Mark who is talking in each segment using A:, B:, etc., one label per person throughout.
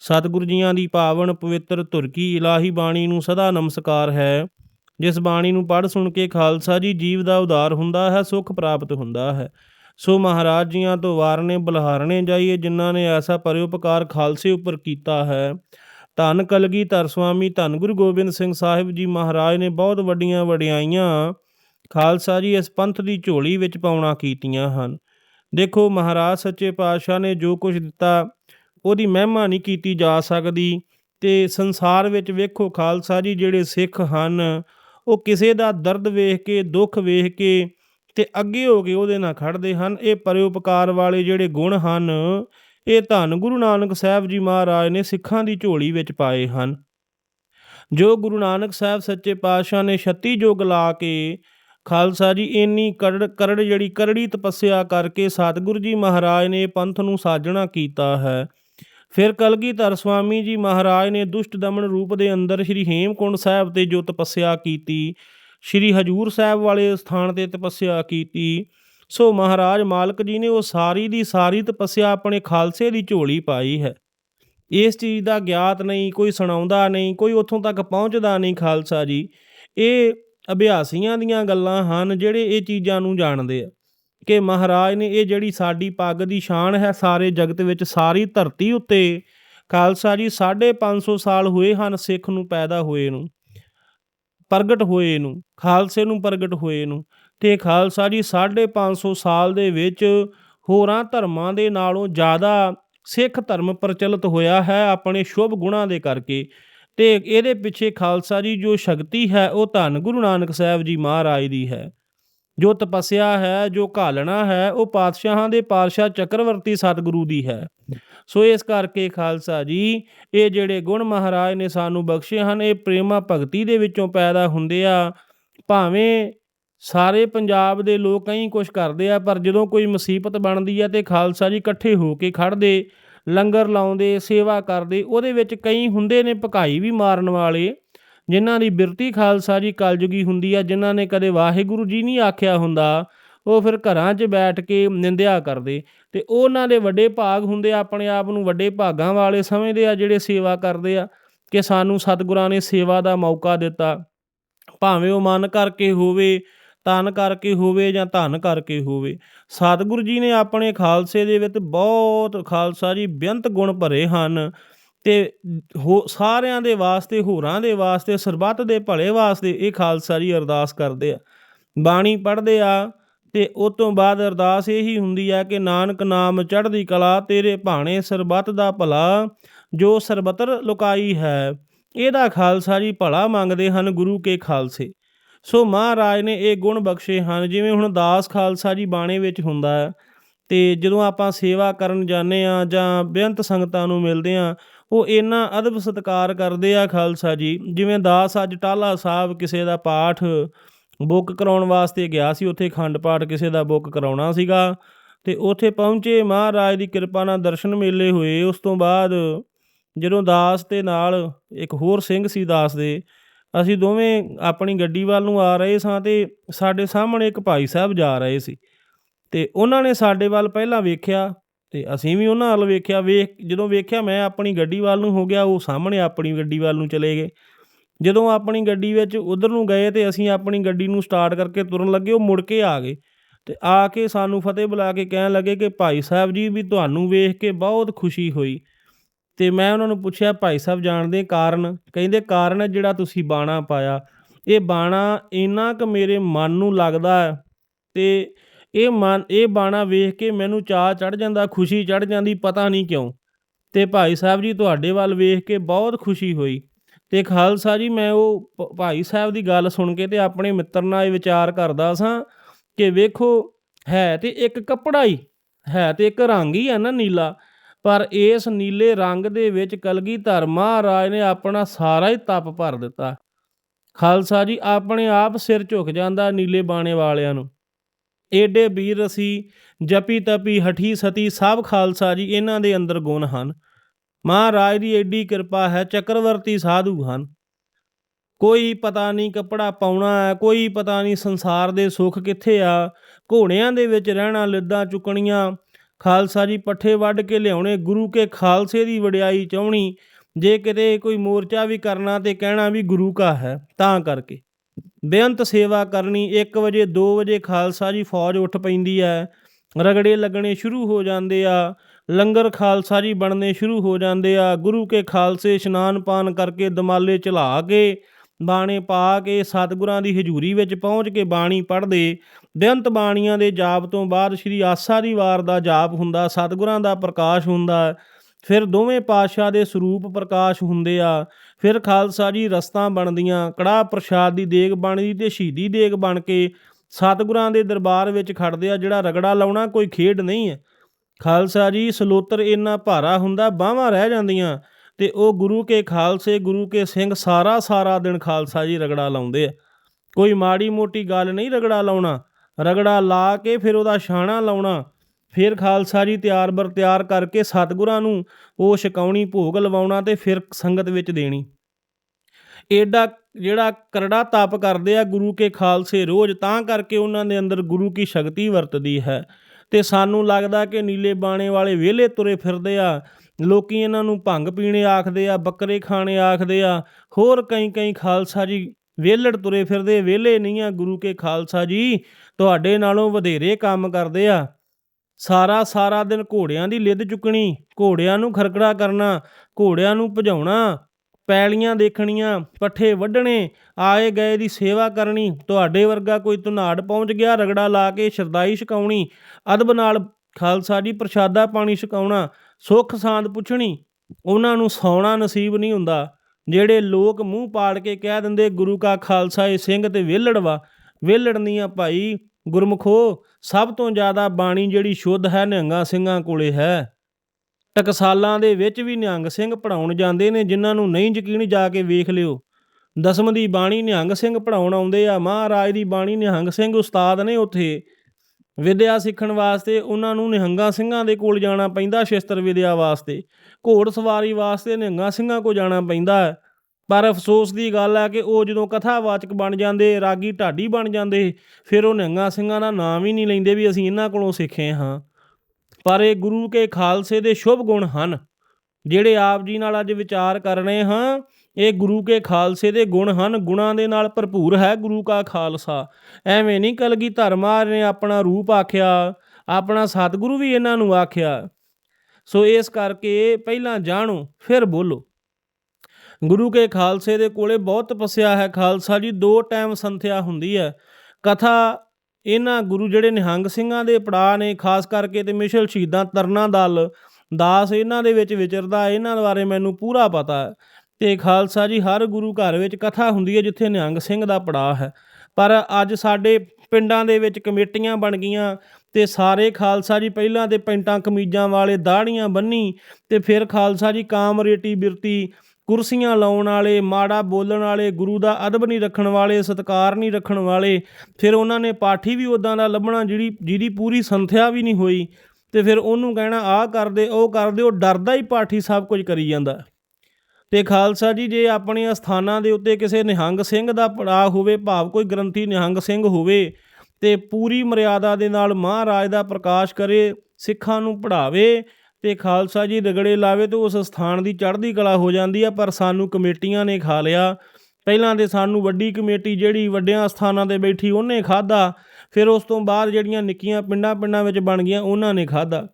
A: ਸਤਿਗੁਰੂ ਜੀਆਂ ਦੀ ਪਾਵਨ ਪਵਿੱਤਰ ਧੁਰਕੀ ਇਲਾਹੀ ਬਾਣੀ ਨੂੰ ਸਦਾ ਨਮਸਕਾਰ ਹੈ। ਜਿਸ ਬਾਣੀ ਨੂੰ ਪੜ੍ਹ ਸੁਣ ਕੇ ਖਾਲਸਾ ਜੀ ਜੀਵ ਦਾ ਉਦਾਰ ਹੁੰਦਾ ਹੈ, ਸੁਖ ਪ੍ਰਾਪਤ ਹੁੰਦਾ ਹੈ। ਸੋ ਮਹਾਰਾਜ ਜੀਆਂ ਤੋਂ ਵਾਰਨੇ ਬਲਹਾਰਣੇ ਜਾਈਏ, ਜਿਨ੍ਹਾਂ ਨੇ ਐਸਾ ਪਰਿਉਪਕਾਰ ਖਾਲਸੇ ਉੱਪਰ ਕੀਤਾ ਹੈ। ਧੰਨ ਕਲਗੀਧਰ ਸੁਆਮੀ, ਧੰਨ ਗੁਰੂ ਗੋਬਿੰਦ ਸਿੰਘ ਸਾਹਿਬ ਜੀ ਮਹਾਰਾਜ ਨੇ ਬਹੁਤ ਵੱਡੀਆਂ ਵਡਿਆਈਆਂ ਖਾਲਸਾ ਜੀ ਇਸ ਪੰਥ ਦੀ ਝੋਲੀ ਵਿੱਚ ਪਾਉਣਾ ਕੀਤੀਆਂ ਹਨ। ਦੇਖੋ ਮਹਾਰਾਜ ਸੱਚੇ ਪਾਤਸ਼ਾਹ ਨੇ ਜੋ ਕੁਝ ਦਿੱਤਾ ਉਹਦੀ ਮਹਿਮਾ ਨਹੀਂ ਕੀਤੀ ਜਾ ਸਕਦੀ। ਤੇ ਸੰਸਾਰ ਵਿੱਚ ਵੇਖੋ ਖਾਲਸਾ ਜੀ, ਜਿਹੜੇ ਸਿੱਖ ਹਨ, ਉਹ ਕਿਸੇ ਦਾ ਦਰਦ ਵੇਖ ਕੇ, ਦੁੱਖ ਵੇਖ ਕੇ ਤੇ ਅੱਗੇ ਹੋ ਕੇ ਉਹਦੇ ਨਾਲ ਖੜਦੇ ਹਨ। ਇਹ ਪਰਉਪਕਾਰ ਵਾਲੇ ਜਿਹੜੇ ਗੁਣ ਹਨ, ਇਹ ਧੰਨ ਗੁਰੂ ਨਾਨਕ ਸਾਹਿਬ ਜੀ ਮਹਾਰਾਜ ਨੇ ਸਿੱਖਾਂ ਦੀ ਝੋਲੀ ਵਿੱਚ ਪਾਏ ਹਨ। ਜੋ ਗੁਰੂ ਨਾਨਕ ਸਾਹਿਬ ਸੱਚੇ ਪਾਤਸ਼ਾਹ ਨੇ 36 ਯੁੱਗ ਲਾ ਕੇ ਖਾਲਸਾ ਜੀ, ਇੰਨੀ ਕਰੜ ਕਰੜ ਜਿਹੜੀ ਕਰੜੀ ਤਪੱਸਿਆ ਕਰਕੇ ਸਤਿਗੁਰੂ ਜੀ ਮਹਾਰਾਜ ਨੇ ਪੰਥ ਨੂੰ ਸਾਜਣਾ ਕੀਤਾ ਹੈ। ਫਿਰ ਕਲਗੀਧਰ ਸੁਆਮੀ ਜੀ ਮਹਾਰਾਜ ਨੇ ਦੁਸ਼ਟ ਦਮਨ ਰੂਪ ਦੇ ਅੰਦਰ ਸ੍ਰੀ ਹੇਮਕੁੰਡ ਸਾਹਿਬ ਤੇ ਜੋ ਤਪੱਸਿਆ ਕੀਤੀ, ਸ੍ਰੀ ਹਜੂਰ ਸਾਹਿਬ ਵਾਲੇ ਸਥਾਨ ਤੇ ਤਪੱਸਿਆ ਕੀਤੀ। ਸੋ ਮਹਾਰਾਜ ਮਾਲਕ ਜੀ ਨੇ ਉਹ ਸਾਰੀ ਦੀ ਸਾਰੀ ਤਪੱਸਿਆ ਆਪਣੇ ਖਾਲਸੇ ਦੀ ਝੋਲੀ ਪਾਈ ਹੈ। ਇਸ ਚੀਜ਼ ਦਾ ਗਿਆਤ ਨਹੀਂ, ਕੋਈ ਸੁਣਾਉਂਦਾ ਨਹੀਂ, ਕੋਈ ਉੱਥੋਂ ਤੱਕ ਪਹੁੰਚਦਾ ਨਹੀਂ ਖਾਲਸਾ ਜੀ। ਇਹ ਅਭਿਆਸੀਆਂ ਦੀਆਂ ਗੱਲਾਂ ਹਨ, ਜਿਹੜੇ ਇਹ ਚੀਜ਼ਾਂ ਨੂੰ ਜਾਣਦੇ ਆ। ਕਿ ਮਹਾਰਾਜ ਨੇ ਇਹ ਜਿਹੜੀ ਸਾਡੀ ਪੱਗ ਦੀ ਸ਼ਾਨ ਹੈ, ਸਾਰੇ ਜਗਤ ਵਿੱਚ ਸਾਰੀ ਧਰਤੀ ਉੱਤੇ ਖਾਲਸਾ ਜੀ 550 ਸਾਲ ਹੋਏ ਹਨ ਸਿੱਖ ਨੂੰ ਪੈਦਾ ਹੋਏ ਨੂੰ, ਪ੍ਰਗਟ ਹੋਏ ਨੂੰ, ਖਾਲਸੇ ਨੂੰ ਪ੍ਰਗਟ ਹੋਏ ਨੂੰ ਤੇ ਖਾਲਸਾ ਜੀ 550 ਸਾਲ ਦੇ ਵਿੱਚ ਹੋਰਾਂ ਧਰਮਾਂ ਦੇ ਨਾਲੋਂ ਜ਼ਿਆਦਾ ਸਿੱਖ ਧਰਮ ਪ੍ਰਚਲਿਤ ਹੋਇਆ ਹੈ ਆਪਣੇ ਸ਼ੁਭ ਗੁਣਾਂ ਦੇ ਕਰਕੇ ਤੇ ਇਹਦੇ ਪਿੱਛੇ ਖਾਲਸਾ ਜੀ ਜੋ ਸ਼ਕਤੀ ਹੈ ਉਹ ਧੰਨ ਗੁਰੂ ਨਾਨਕ ਸਾਹਿਬ ਜੀ ਮਹਾਰਾਜ ਦੀ ਹੈ। ਜੋ ਤਪੱਸਿਆ ਹੈ, ਜੋ ਘਾਲਣਾ ਹੈ, ਉਹ ਪਾਤਸ਼ਾਹਾਂ ਦੇ ਪਾਤਸ਼ਾਹ ਚੱਕਰਵਰਤੀ ਸਤਿਗੁਰੂ ਦੀ ਹੈ। ਸੋ ਇਸ ਕਰਕੇ ਖਾਲਸਾ ਜੀ, ਇਹ ਜਿਹੜੇ ਗੁਣ ਮਹਾਰਾਜ ਨੇ ਸਾਨੂੰ ਬਖਸ਼ੇ ਹਨ, ਇਹ ਪ੍ਰੇਮਾ ਭਗਤੀ ਦੇ ਵਿੱਚੋਂ ਪੈਦਾ ਹੁੰਦੇ ਆ। ਭਾਵੇਂ ਸਾਰੇ ਪੰਜਾਬ ਦੇ ਲੋਕ ਕਈ ਕੁਝ ਕਰਦੇ ਆ, ਪਰ ਜਦੋਂ ਕੋਈ ਮੁਸੀਬਤ ਬਣਦੀ ਆ ਤੇ ਖਾਲਸਾ ਜੀ ਇਕੱਠੇ ਹੋ ਕੇ ਖੜਦੇ ਲੰਗਰ ਲਾਉਂਦੇ, ਸੇਵਾ ਕਰਦੇ, ਉਹਦੇ ਵਿੱਚ ਕਈ ਹੁੰਦੇ ਨੇ ਭਕਾਈ ਵੀ ਮਾਰਨ ਵਾਲੇ। ਜਿਨ੍ਹਾਂ ਦੀ ਬਿਰਤੀ ਖਾਲਸਾ ਜੀ ਕਲਯੁਗੀ ਹੁੰਦੀ ਆ, ਜਿਨ੍ਹਾਂ ਨੇ ਕਦੇ ਵਾਹਿਗੁਰੂ ਜੀ ਨਹੀਂ ਆਖਿਆ ਹੁੰਦਾ, ਉਹ ਫਿਰ ਘਰਾਂ 'ਚ ਬੈਠ ਕੇ ਨਿੰਦਿਆ ਕਰਦੇ। ਤੇ ਉਹਨਾਂ ਦੇ ਵੱਡੇ ਭਾਗ ਹੁੰਦੇ ਆ, ਆਪਣੇ ਆਪ ਨੂੰ ਵੱਡੇ ਭਾਗਾਂ ਵਾਲੇ ਸਮਝਦੇ ਆ, ਜਿਹੜੇ ਸੇਵਾ ਕਰਦੇ ਆ, ਕਿ ਸਾਨੂੰ ਸਤਿਗੁਰਾਂ ਨੇ ਸੇਵਾ ਦਾ ਮੌਕਾ ਦਿੱਤਾ। ਭਾਵੇਂ ਉਹ ਮਨ ਕਰਕੇ ਹੋਵੇ, ਤਨ ਕਰਕੇ ਹੋਵੇ ਜਾਂ ਧਨ ਕਰਕੇ ਹੋਵੇ। ਸਤਿਗੁਰੂ ਜੀ ਨੇ ਆਪਣੇ ਖਾਲਸੇ ਦੇ ਵਿੱਚ ਬਹੁਤ ਖਾਲਸਾ ਜੀ ਬੇਅੰਤ ਗੁਣ ਭਰੇ ਹਨ। ਤੇ ਹੋ, ਸਾਰਿਆਂ ਦੇ ਵਾਸਤੇ, ਹੋਰਾਂ ਦੇ ਵਾਸਤੇ, ਸਰਬੱਤ ਦੇ ਭਲੇ ਵਾਸਤੇ ਇਹ ਖਾਲਸਾ ਜੀ ਅਰਦਾਸ ਕਰਦੇ ਆ। ਬਾਣੀ ਪੜ੍ਹਦੇ ਆ ਤੇ ਉਸ ਤੋਂ ਬਾਅਦ ਅਰਦਾਸ ਇਹੀ ਹੁੰਦੀ ਆ ਕਿ ਨਾਨਕ ਨਾਮ ਚੜ੍ਹਦੀ ਕਲਾ, ਤੇਰੇ ਭਾਣੇ ਸਰਬੱਤ ਦਾ ਭਲਾ, ਜੋ ਸਰਬਤਰ ਲੁਕਾਈ ਹੈ। ਇਹਦਾ ਖਾਲਸਾ ਜੀ ਭਲਾ ਮੰਗਦੇ ਹਨ ਗੁਰੂ ਕੇ ਖਾਲਸੇ। ਸੋ ਮਹਾਰਾਜ ਨੇ ਇਹ ਗੁਣ ਬਖਸ਼ੇ ਹਨ, ਜਿਵੇਂ ਹੁਣ ਦਾਸ ਖਾਲਸਾ ਜੀ ਬਾਣੇ ਵਿੱਚ ਹੁੰਦਾ ਹੈ। ਤੇ ਜਦੋਂ ਆਪਾਂ ਸੇਵਾ ਕਰਨ ਜਾਂਦੇ ਆ ਜਾਂ ਬੇਅੰਤ ਸੰਗਤਾਂ ਨੂੰ ਮਿਲਦੇ ਆ ਉਹ ਇੰਨਾ ਅਦਬ ਸਤਿਕਾਰ ਕਰਦੇ ਆ ਖਾਲਸਾ ਜੀ, ਜਿਵੇਂ ਦਾਸ ਅੱਜ ਟਾਲਾ ਸਾਹਿਬ ਕਿਸੇ ਦਾ ਪਾਠ ਬੁੱਕ ਕਰਾਉਣ ਵਾਸਤੇ ਗਿਆ ਸੀ, ਉੱਥੇ ਖੰਡ ਪਾਠ ਕਿਸੇ ਦਾ ਬੁੱਕ ਕਰਾਉਣਾ ਸੀਗਾ, ਤੇ ਉੱਥੇ ਪਹੁੰਚੇ ਮਹਾਰਾਜ ਦੀ ਕਿਰਪਾ ਨਾਲ ਦਰਸ਼ਨ ਮੇਲੇ ਹੋਏ, ਉਸ ਤੋਂ ਬਾਅਦ ਜਦੋਂ ਦਾਸ ਤੇ ਨਾਲ ਇੱਕ ਹੋਰ ਸਿੰਘ ਸੀ ਦਾਸ ਦੇ, ਅਸੀਂ ਦੋਵੇਂ ਆਪਣੀ ਗੱਡੀ ਵੱਲ ਨੂੰ ਆ ਰਹੇ ਸਾਂ ਤੇ ਸਾਡੇ ਸਾਹਮਣੇ ਇੱਕ ਭਾਈ ਸਾਹਿਬ ਜਾ ਰਹੇ ਸੀ, ਤੇ ਉਹਨਾਂ ਨੇ ਸਾਡੇ ਵੱਲ ਪਹਿਲਾਂ ਵੇਖਿਆ ਤੇ ਅਸੀਂ ਵੀ ਉਹਨਾਂ ਵੱਲ ਵੇਖਿਆ, ਵੇਖ, ਜਦੋਂ ਵੇਖਿਆ ਮੈਂ ਆਪਣੀ ਗੱਡੀ ਵੱਲ ਨੂੰ ਹੋ ਗਿਆ, ਉਹ ਸਾਹਮਣੇ ਆਪਣੀ ਗੱਡੀ ਵੱਲ ਨੂੰ ਚਲੇ ਗਏ। ਜਦੋਂ ਆਪਣੀ ਗੱਡੀ ਵਿੱਚ ਉਧਰ ਨੂੰ ਗਏ ਤੇ ਅਸੀਂ ਆਪਣੀ ਗੱਡੀ ਨੂੰ ਸਟਾਰਟ ਕਰਕੇ ਤੁਰਨ ਲੱਗੇ, ਉਹ ਮੁੜ ਕੇ ਆ ਗਏ। ਤੇ ਆ ਕੇ ਸਾਨੂੰ ਫਤਿਹ ਬੁਲਾ ਕੇ ਕਹਿਣ ਲੱਗੇ ਕਿ ਭਾਈ ਸਾਹਿਬ ਜੀ ਵੀ ਤੁਹਾਨੂੰ ਵੇਖ ਕੇ ਬਹੁਤ ਖੁਸ਼ੀ ਹੋਈ। ਤੇ ਮੈਂ ਉਹਨਾਂ ਨੂੰ ਪੁੱਛਿਆ, ਭਾਈ ਸਾਹਿਬ ਜਾਣਦੇ ਕਾਰਨ? ਕਹਿੰਦੇ, ਕਾਰਨ ਜਿਹੜਾ ਤੁਸੀਂ ਬਾਣਾ ਪਾਇਆ। ਇਹ ਬਾਣਾ ਇੰਨਾ ਕੁ ਮੇਰੇ ਮਨ ਨੂੰ ਲੱਗਦਾ ਹੈ ਤੇ ਇਹ ਮਨ, ਇਹ ਬਾਣਾ ਵੇਖ ਕੇ ਮੈਨੂੰ ਚਾਅ ਚੜ ਜਾਂਦਾ, ਖੁਸ਼ੀ ਚੜ ਜਾਂਦੀ, ਪਤਾ ਨਹੀਂ ਕਿਉਂ। ਤੇ ਭਾਈ ਸਾਹਿਬ ਜੀ ਤੁਹਾਡੇ ਵੱਲ ਵੇਖ ਕੇ ਬਹੁਤ ਖੁਸ਼ੀ ਹੋਈ। ਤੇ ਖਾਲਸਾ ਜੀ, ਮੈਂ ਉਹ ਭ- ਭਾਈ ਸਾਹਿਬ ਦੀ ਗੱਲ ਸੁਣ ਕੇ ਤੇ ਆਪਣੇ ਮਿੱਤਰ ਨਾਲ ਇਹ ਵਿਚਾਰ ਕਰਦਾ ਸਾਂ ਕਿ ਵੇਖੋ, ਹੈ ਤੇ ਇੱਕ ਕੱਪੜਾ ਹੀ ਹੈ ਤੇ ਇੱਕ ਰੰਗ ਹੀ ਹੈ ਨਾ ਨੀਲਾ, ਪਰ ਇਸ ਨੀਲੇ ਰੰਗ ਦੇ ਵਿੱਚ ਕਲਗੀਧਰ ਮਹਾਰਾਜ ਨੇ ਆਪਣਾ ਸਾਰਾ ਹੀ ਤਪ ਭਰ ਦਿੱਤਾ। ਖਾਲਸਾ ਜੀ, ਆਪਣੇ ਆਪ ਸਿਰ ਝੁਕ ਜਾਂਦਾ ਨੀਲੇ ਬਾਣੇ ਵਾਲਿਆਂ ਨੂੰ। ਏਡੇ ਵੀਰ ਰਸੀ ਜਪੀ ਤਪੀ ਹਠੀ ਸਤੀ ਸਭ ਖਾਲਸਾ ਜੀ, ਇਹਨਾਂ ਦੇ ਅੰਦਰ ਗੁਣ ਹਨ। ਮਹਾਰਾਜ ਦੀ ਏਡੀ ਕਿਰਪਾ ਹੈ, ਚੱਕਰਵਰਤੀ ਸਾਧੂ ਹਨ। ਕੋਈ ਪਤਾ ਨਹੀਂ ਕੱਪੜਾ ਪਾਉਣਾ ਹੈ, ਕੋਈ ਪਤਾ ਨਹੀਂ ਸੰਸਾਰ ਦੇ ਸੁੱਖ ਕਿੱਥੇ ਆ। ਘੋੜਿਆਂ ਦੇ ਵਿੱਚ ਰਹਿਣਾ ਲਿੱਦਾਂ ਚੁੱਕਣੀਆਂ, ਖਾਲਸਾ ਜੀ ਪੱਠੇ ਵੱਢ ਕੇ ਲਿਆਉਣੇ, ਗੁਰੂ ਕੇ ਖਾਲਸੇ ਦੀ ਵਡਿਆਈ ਚਾਹਣੀ। ਜੇ ਕਿਤੇ ਕੋਈ ਮੋਰਚਾ ਵੀ ਕਰਨਾ ਤੇ ਕਹਿਣਾ ਵੀ ਗੁਰੂ ਕਾ ਹੈ, ਤਾਂ ਕਰਕੇ। ਬੇਅੰਤ ਸੇਵਾ ਕਰਨੀ 1 ਵਜੇ 2 ਵਜੇ ਖਾਲਸਾ ਜੀ ਫੌਜ ਉੱਠ ਪੈਂਦੀ ਹੈ। ਰਗੜੇ ਲੱਗਣੇ ਸ਼ੁਰੂ ਹੋ ਜਾਂਦੇ ਆ। ਲੰਗਰ ਖਾਲਸਾ ਜੀ ਬਣਨੇ ਸ਼ੁਰੂ ਹੋ ਜਾਂਦੇ ਆ। ਗੁਰੂ ਕੇ ਖਾਲਸੇ ਇਸ਼ਨਾਨ ਪਾਨ ਕਰਕੇ ਦਮਾਲੇ ਚਲਾ ਕੇ, ਬਾਣੇ ਪਾ ਕੇ ਸਤਿਗੁਰਾਂ ਦੀ ਹਜ਼ੂਰੀ ਵਿੱਚ ਪਹੁੰਚ ਕੇ ਬਾਣੀ ਪੜ੍ਹਦੇ। ਬੇਅੰਤ ਬਾਣੀਆਂ ਦੇ ਜਾਪ ਤੋਂ ਬਾਅਦ ਸ੍ਰੀ ਆਸਾ ਦੀ ਵਾਰ ਦਾ ਜਾਪ ਹੁੰਦਾ, ਸਤਿਗੁਰਾਂ ਦਾ ਪ੍ਰਕਾਸ਼ ਹੁੰਦਾ। ਫਿਰ ਦੋਵੇਂ ਪਾਤਸ਼ਾਹ ਦੇ ਸਰੂਪ ਪ੍ਰਕਾਸ਼ ਹੁੰਦੇ ਆ। ਫਿਰ ਖਾਲਸਾ ਜੀ ਰਸਤਾ ਬਣਦੀਆਂ, ਕੜਾਹ ਪ੍ਰਸ਼ਾਦ ਦੀ ਦੇਗ ਬਣਦੀ ਤੇ ਸ਼ਹੀਦੀ ਦੇਗ ਬਣ ਕੇ ਸਤਿਗੁਰਾਂ ਦੇ ਦਰਬਾਰ ਵਿੱਚ ਖੜਦੇ ਆ, ਜਿਹੜਾ ਰਗੜਾ ਲਾਉਣਾ ਕੋਈ ਖੇਡ ਨਹੀਂ ਹੈ। ਖਾਲਸਾ ਜੀ ਸਲੋਤਰ ਇੰਨਾ ਭਾਰਾ ਹੁੰਦਾ, ਬਾਹਾਂ ਰਹਿ ਜਾਂਦੀਆਂ ਤੇ ਉਹ ਗੁਰੂ ਕੇ ਖਾਲਸੇ, ਗੁਰੂ ਕੇ ਸਿੰਘ ਸਾਰਾ ਸਾਰਾ ਦਿਨ ਖਾਲਸਾ ਜੀ ਰਗੜਾ ਲਾਉਂਦੇ ਆ। ਕੋਈ ਮਾੜੀ ਮੋਟੀ ਗੱਲ ਨਹੀਂ ਰਗੜਾ ਲਾਉਣਾ, ਰਗੜਾ ਲਾ ਕੇ ਫਿਰ ਉਹਦਾ ਛਾਣਾ ਲਾਉਣਾ ਫਿਰ ਖਾਲਸਾ ਜੀ ਤਿਆਰ ਬਰ ਤਿਆਰ ਕਰਕੇ ਸਤਿਗੁਰਾਂ ਨੂੰ ਉਹ ਛਕਾਉਣੀ, ਭੋਗ ਲਵਾਉਣਾ ਤੇ ਫਿਰ ਸੰਗਤ ਵਿੱਚ ਦੇਣੀ। ਏਡਾ ਜਿਹੜਾ ਕਰੜਾ ਤਪ ਕਰਦੇ ਆ ਗੁਰੂ ਕੇ ਖਾਲਸੇ ਰੋਜ਼, ਤਾਂ ਕਰਕੇ ਉਹਨਾਂ ਦੇ ਅੰਦਰ ਗੁਰੂ ਕੀ ਸ਼ਕਤੀ ਵਰਤਦੀ ਹੈ। ਤੇ ਸਾਨੂੰ ਲੱਗਦਾ ਕਿ ਨੀਲੇ ਬਾਣੇ ਵਾਲੇ ਵਿਹਲੇ ਤੁਰੇ ਫਿਰਦੇ ਆ, ਲੋਕੀ ਇਹਨਾਂ ਨੂੰ ਭੰਗ ਪੀਣੇ ਆਖਦੇ ਆ, ਬੱਕਰੇ ਖਾਣੇ ਆਖਦੇ ਆ, ਹੋਰ ਕਈ ਕਈ ਖਾਲਸਾ ਜੀ ਵਿਹਲੜ ਤੁਰੇ ਫਿਰਦੇ, ਵਿਹਲੇ ਨਹੀਂ ਆ ਗੁਰੂ ਕੇ ਖਾਲਸਾ ਜੀ, ਤੁਹਾਡੇ ਨਾਲੋਂ ਵਧੇਰੇ ਕੰਮ ਕਰਦੇ ਆ। ਸਾਰਾ ਸਾਰਾ ਦਿਨ ਘੋੜਿਆਂ ਦੀ ਲਿੱਦ ਚੁੱਕਣੀ, ਘੋੜਿਆਂ ਨੂੰ ਖਰਕੜਾ ਕਰਨਾ, ਘੋੜਿਆਂ ਨੂੰ ਭਜਾਉਣਾ, ਪੈਲੀਆਂ ਦੇਖਣੀਆਂ, ਪੱਠੇ ਵੱਢਣੇ, ਆਏ ਗਏ ਦੀ ਸੇਵਾ ਕਰਨੀ, ਤੁਹਾਡੇ ਵਰਗਾ ਕੋਈ ਧਨਾੜ ਪਹੁੰਚ ਗਿਆ, ਰਗੜਾ ਲਾ ਕੇ ਸ਼ਰਦਾਈ ਛਕਾਉਣੀ, ਅਦਬ ਨਾਲ ਖਾਲਸਾ ਜੀ ਪ੍ਰਸ਼ਾਦਾ ਪਾਣੀ ਛਕਾਉਣਾ, ਸੁੱਖ ਸਾਂਦ ਪੁੱਛਣੀ, ਉਹਨਾਂ ਨੂੰ ਸੌਣਾ ਨਸੀਬ ਨਹੀਂ ਹੁੰਦਾ। ਜਿਹੜੇ ਲੋਕ ਮੂੰਹ ਪਾੜ ਕੇ ਕਹਿ ਦਿੰਦੇ, ਗੁਰੂ ਕਾ ਖਾਲਸਾ ਏ ਸਿੰਘ ਤੇ ਵਿਹਲੜ ਵਾ, ਵਿਹਲੜ ਭਾਈ, ਗੁਰਮਖੋ ਸਭ ਤੋਂ ਜ਼ਿਆਦਾ ਬਾਣੀ ਜਿਹੜੀ ਸ਼ੁੱਧ ਹੈ ਨਿਹੰਗਾਂ ਸਿੰਘਾਂ ਕੋਲੇ ਹੈ। ਟਕਸਾਲਾਂ ਦੇ ਵਿੱਚ ਵੀ ਨਿਹੰਗ ਸਿੰਘ ਪੜਾਉਣ ਜਾਂਦੇ ਨੇ, ਜਿਨ੍ਹਾਂ ਨੂੰ ਨਹੀਂ ਯਕੀਨ ਜਾ ਕੇ ਵੇਖ ਲਿਓ। ਦਸਮ ਦੀ ਬਾਣੀ, ਨਿਹੰਗ ਸਿੰਘ ਪੜਾਉਣ ਆਉਂਦੇ ਆ। ਮਹਾਰਾਜ ਦੀ ਬਾਣੀ, ਨਿਹੰਗ ਸਿੰਘ ਉਸਤਾਦ ਨੇ ਉੱਥੇ ਵਿਦਿਆ ਸਿੱਖਣ ਵਾਸਤੇ ਉਹਨਾਂ ਨੂੰ ਨਿਹੰਗਾਂ ਸਿੰਘਾਂ ਦੇ ਕੋਲ ਜਾਣਾ ਪੈਂਦਾ ਸ਼ਸਤਰ ਵਿਦਿਆ ਵਾਸਤੇ। ਘੋੜ ਸਵਾਰੀ ਵਾਸਤੇ ਨਿਹੰਗਾਂ ਸਿੰਘਾਂ ਕੋਲ ਜਾਣਾ ਪੈਂਦਾ ਪਰ ਅਫਸੋਸ ਦੀ ਗੱਲ ਹੈ ਕਿ ਉਹ ਜਦੋਂ ਕਥਾਵਾਚਕ ਬਣ ਜਾਂਦੇ, ਰਾਗੀ ਢਾਡੀ ਬਣ ਜਾਂਦੇ, ਫਿਰ ਉਹ ਨੰਗਾ ਸਿੰਘਾਂ ਦਾ ਨਾਮ ਹੀ ਨਹੀਂ ਲੈਂਦੇ ਵੀ ਅਸੀਂ ਇਹਨਾਂ ਕੋਲੋਂ ਸਿੱਖੇ ਹਾਂ। ਪਰ ਇਹ ਗੁਰੂ ਕੇ ਖਾਲਸੇ ਦੇ ਸ਼ੁਭ ਗੁਣ ਹਨ, ਜਿਹੜੇ ਆਪ ਜੀ ਨਾਲ ਅੱਜ ਵਿਚਾਰ ਕਰਨੇ ਹਾਂ, ਇਹ ਗੁਰੂ ਕੇ ਖਾਲਸੇ ਦੇ ਗੁਣ ਹਨ, ਗੁਣਾਂ ਦੇ ਨਾਲ ਭਰਪੂਰ ਹੈ ਗੁਰੂ ਕਾ ਖਾਲਸਾ। ਐਵੇਂ ਨਹੀਂ ਕਲਗੀ ਧਰਮਾਰ ਨੇ ਆਪਣਾ ਰੂਪ ਆਖਿਆ, ਆਪਣਾ ਸਤਿਗੁਰੂ ਵੀ ਇਹਨਾਂ ਨੂੰ ਆਖਿਆ। ਸੋ ਇਸ ਕਰਕੇ ਪਹਿਲਾਂ ਜਾਣੋ, ਫਿਰ ਬੋਲੋ। ਗੁਰੂ ਕੇ ਖਾਲਸੇ ਦੇ ਕੋਲੇ ਬਹੁਤ ਤਪੱਸਿਆ ਹੈ ਖਾਲਸਾ ਜੀ, ਦੋ ਟਾਈਮ ਸੰਥਿਆ ਹੁੰਦੀ ਹੈ। ਕਥਾ ਇਹਨਾਂ ਗੁਰੂ ਜਿਹੜੇ ਨਿਹੰਗ ਸਿੰਘਾਂ ਦੇ ਪੜਾ ਨੇ, ਖਾਸ ਕਰਕੇ ਤੇ ਮਿਸ਼ਲ ਸ਼ਹੀਦਾਂ ਤਰਨਾ ਦਲ ਦਾਸ ਇਹਨਾਂ ਦੇ ਵਿੱਚ ਵਿਚਰਦਾ, ਇਹਨਾਂ ਬਾਰੇ ਮੈਨੂੰ ਪੂਰਾ ਪਤਾ ਹੈ। ਤੇ ਖਾਲਸਾ ਜੀ, ਹਰ ਗੁਰੂ ਘਰ ਵਿੱਚ ਕਥਾ ਹੁੰਦੀ ਹੈ ਜਿੱਥੇ ਨਿਹੰਗ ਸਿੰਘ ਦਾ ਪੜਾ ਹੈ। ਪਰ ਅੱਜ ਸਾਡੇ ਪਿੰਡਾਂ ਦੇ ਵਿੱਚ ਕਮੇਟੀਆਂ ਬਣ ਗਈਆਂ ਤੇ ਸਾਰੇ ਖਾਲਸਾ ਜੀ ਪਹਿਲਾਂ ਤੇ ਪੈਂਟਾਂ ਕਮੀਜ਼ਾਂ ਵਾਲੇ ਦਾੜੀਆਂ ਬੰਨੀ ਤੇ ਫਿਰ ਖਾਲਸਾ ਜੀ ਕਾਮਰੇਟੀ ਬਿਰਤੀ ਕੁਰਸੀਆਂ ਲਾਉਣ ਵਾਲੇ, ਮਾੜਾ ਬੋਲਣ ਵਾਲੇ, ਗੁਰੂ ਦਾ ਅਦਬ ਨਹੀਂ ਰੱਖਣ ਵਾਲੇ, ਸਤਕਾਰ ਨਹੀਂ ਰੱਖਣ ਵਾਲੇ, ਫਿਰ ਉਹਨਾਂ ਨੇ ਪਾਠੀ ਵੀ ਉਦਾਂ ਦਾ ਲੱਭਣਾ ਜਿਹੜੀ, ਜਿਹਦੀ ਪੂਰੀ ਸੰਥਿਆ ਵੀ ਨਹੀਂ ਹੋਈ ਤੇ ਫਿਰ ਉਹਨੂੰ ਕਹਿਣਾ, ਆਹ ਕਰਦੇ, ਉਹ ਕਰਦੇ, ਉਹ ਡਰਦਾ ਹੀ ਪਾਠੀ ਸਭ ਕੁਝ ਕਰੀ ਜਾਂਦਾ। ਤੇ ਖਾਲਸਾ ਜੀ, ਜੇ ਆਪਣੇ ਸਥਾਨਾਂ ਦੇ ਉੱਤੇ ਕਿਸੇ ਨਿਹੰਗ ਸਿੰਘ ਦਾ ਪੜਾ ਹੋਵੇ, ਭਾਵ ਕੋਈ ਗ੍ਰੰਥੀ ਨਿਹੰਗ ਸਿੰਘ ਹੋਵੇ, ਤੇ ਪੂਰੀ ਮਰਿਆਦਾ ਦੇ ਨਾਲ ਮਹਾਰਾਜ ਦਾ ਪ੍ਰਕਾਸ਼ ਕਰੇ, ਸਿੱਖਾਂ ਨੂੰ ਪੜਾਵੇ ਤੇ ਖਾਲਸਾ ਜੀ ਰਗੜੇ ਲਾਵੇ ਤੇ ਉਸ ਸਥਾਨ ਦੀ ਚੜ੍ਹਦੀ ਕਲਾ ਹੋ ਜਾਂਦੀ ਆ, ਪਰ ਸਾਨੂੰ ਕਮੇਟੀਆਂ ਨੇ ਖਾ ਲਿਆ। ਪਹਿਲਾਂ ਤੇ ਸਾਨੂੰ ਵੱਡੀ ਕਮੇਟੀ ਜਿਹੜੀ ਵੱਡਿਆਂ ਸਥਾਨਾਂ ਤੇ ਬੈਠੀ ਉਹਨੇ ਖਾਦਾ ਫਿਰ ਉਸ ਤੋਂ ਬਾਅਦ ਜਿਹੜੀਆਂ ਨਿੱਕੀਆਂ ਪਿੰਡਾਂ ਪਿੰਡਾਂ ਵਿੱਚ ਬਣ ਗਈਆਂ ਉਹਨਾਂ ਨੇ ਖਾਦਾ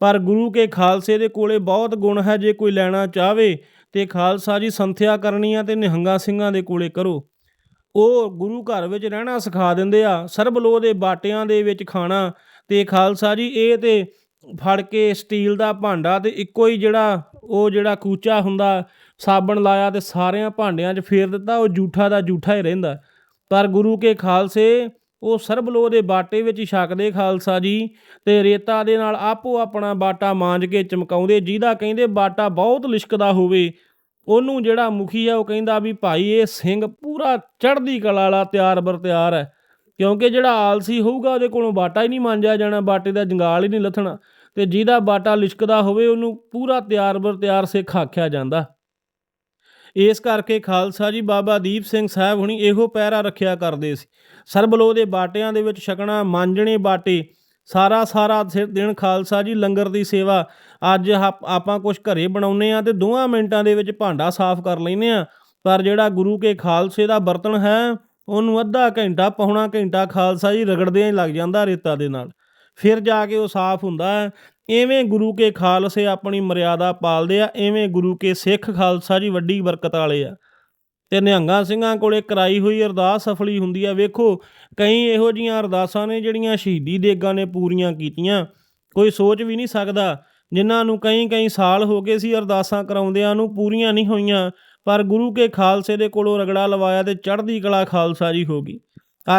A: ਪਰ ਗੁਰੂ ਕੇ ਖਾਲਸੇ ਦੇ ਕੋਲੇ ਬਹੁਤ ਗੁਣ ਹੈ, ਜੇ ਕੋਈ ਲੈਣਾ ਚਾਹਵੇ ਤੇ ਖਾਲਸਾ ਜੀ ਸੰਥਿਆ ਕਰਨੀਆਂ ਆ ਤੇ ਨਿਹੰਗਾ ਸਿੰਘਾਂ ਦੇ ਕੋਲੇ ਕਰੋ। ਉਹ ਗੁਰੂ ਘਰ ਵਿੱਚ ਰਹਿਣਾ ਸਿਖਾ ਦਿੰਦੇ ਆ ਸਰਬਲੋ ਦੇ ਬਾਟਿਆਂ ਦੇ ਵਿੱਚ ਖਾਣਾ ਤੇ ਖਾਲਸਾ ਜੀ ਇਹ ਤੇ ਫੜ ਕੇ ਸਟੀਲ ਦਾ ਭਾਂਡਾ ਤੇ ਇੱਕੋ ਹੀ ਜਿਹੜਾ ਉਹ ਜਿਹੜਾ ਕੂਚਾ ਹੁੰਦਾ, ਸਾਬਣ ਲਾਇਆ ਤੇ ਸਾਰਿਆਂ ਭਾਂਡਿਆਂ 'ਚ ਫੇਰ ਦਿੱਤਾ, ਉਹ ਜੂਠਾ ਦਾ ਜੂਠਾ ਹੀ ਰਹਿੰਦਾ। ਪਰ ਗੁਰੂ ਕੇ ਖਾਲਸੇ, ਉਹ ਸਰਬਲੋ ਦੇ ਬਾਟੇ ਵਿੱਚ ਹੀ ਛਕਦੇ ਖਾਲਸਾ ਜੀ ਤੇ ਰੇਤਾ ਦੇ ਨਾਲ ਆਪੋ ਆਪਣਾ ਬਾਟਾ ਮਾਂਜ ਕੇ ਚਮਕਾਉਂਦੇ, ਜਿਹਦਾ ਕਹਿੰਦੇ ਬਾਟਾ ਬਹੁਤ ਲਿਸ਼ਕਦਾ ਹੋਵੇ, ਉਹਨੂੰ ਜਿਹੜਾ ਮੁਖੀ ਆ, ਉਹ ਕਹਿੰਦਾ ਵੀ ਭਾਈ ਇਹ ਸਿੰਘ ਪੂਰਾ ਚੜ੍ਹਦੀ ਕਲਾ ਵਾਲਾ ਤਿਆਰ ਬਰ ਤਿਆਰ ਹੈ। ਕਿਉਂਕਿ ਜਿਹੜਾ ਆਲਸੀ ਹੋਊਗਾ ਉਹਦੇ ਕੋਲੋਂ ਬਾਟਾ ਹੀ ਨਹੀਂ ਮਾਂਜਿਆ ਜਾਣਾ, ਬਾਟੇ ਦਾ ਜੰਗਾਲ ਹੀ ਨਹੀਂ ਲੱਥਣਾ। ਤੇ ਜਿਹਦਾ ਬਾਟਾ ਲਿਸ਼ਕਦਾ ਹੋਵੇ, ਉਹਨੂੰ ਪੂਰਾ ਤਿਆਰ ਬਰ ਤਿਆਰ ਸਿੱਖ ਆਖਿਆ ਜਾਂਦਾ। ਇਸ ਕਰਕੇ ਖਾਲਸਾ ਜੀ ਬਾਬਾ ਦੀਪ ਸਿੰਘ ਸਾਹਿਬ ਹੁਣੀ ਇਹੋ ਪਹਿਰਾ ਰੱਖਿਆ ਕਰਦੇ ਸੀ। ਸਰਬਲੋ ਦੇ ਬਾਟਿਆਂ ਦੇ ਵਿੱਚ ਛਕਣਾ, ਮਾਂਜਣੇ ਬਾਟੇ, ਸਾਰਾ ਸਾਰਾ ਸਿਰ ਦਿਨ ਖਾਲਸਾ ਜੀ ਲੰਗਰ ਦੀ ਸੇਵਾ। ਅੱਜ ਆਪ- ਆਪਾਂ ਕੁਝ ਘਰੇ ਬਣਾਉਨੇ ਆ ਤੇ ਦੋਵਾਂ ਮਿੰਟਾਂ ਦੇ ਵਿੱਚ ਭਾਂਡਾ ਸਾਫ਼ ਕਰ ਲੈਨੇ ਆ ਪਰ ਜਿਹੜਾ ਗੁਰੂ ਕੇ ਖਾਲਸੇ ਦਾ ਬਰਤਨ ਹੈ ਉਹਨੂੰ ਅੱਧਾ ਘੰਟਾ, ਪੌਣਾ ਘੰਟਾ ਖਾਲਸਾ ਜੀ ਰਗੜਦਿਆਂ ਹੀ ਲੱਗ ਜਾਂਦਾ ਰੇਤਾ ਦੇ ਨਾਲ। ਫਿਰ ਜਾ ਕੇ ਉਹ ਸਾਫ਼ ਹੁੰਦਾ ਹੈ। ਐਵੇਂ ਗੁਰੂ ਕੇ ਖਾਲਸੇ ਆਪਣੀ ਮਰਿਆਦਾ ਪਾਲਦੇ ਆ, ਐਵੇਂ ਗੁਰੂ ਕੇ ਸਿੱਖ ਖਾਲਸਾ ਜੀ ਵੱਡੀ ਬਰਕਤ ਵਾਲੇ ਆ। ਤੇ ਨਿਹੰਗਾਂ ਸਿੰਘਾਂ ਕੋਲੇ ਕਰਾਈ ਹੋਈ ਅਰਦਾਸ ਸਫਲੀ ਹੁੰਦੀ ਆ। ਵੇਖੋ, ਕਈ ਇਹੋ ਜੀਆਂ ਅਰਦਾਸਾਂ ਨੇ ਜਿਹੜੀਆਂ ਸ਼ਹੀਦੀ ਦੇਗਾਂ ਨੇ ਪੂਰੀਆਂ ਕੀਤੀਆਂ। ਕੋਈ ਸੋਚ ਵੀ ਨਹੀਂ ਸਕਦਾ। ਜਿਨ੍ਹਾਂ ਨੂੰ ਕਈ ਕਈ ਸਾਲ ਹੋ ਗਏ ਸੀ ਅਰਦਾਸਾਂ ਕਰਾਉਂਦਿਆਂ ਨੂੰ, ਪੂਰੀਆਂ ਨਹੀਂ ਹੋਈਆਂ। ਪਰ ਗੁਰੂ ਕੇ ਖਾਲਸੇ ਦੇ ਕੋਲੋਂ ਰਗੜਾ ਲਵਾਇਆ ਤੇ ਚੜ੍ਹਦੀ ਕਲਾ ਖਾਲਸਾ ਜੀ ਹੋ ਗਈ।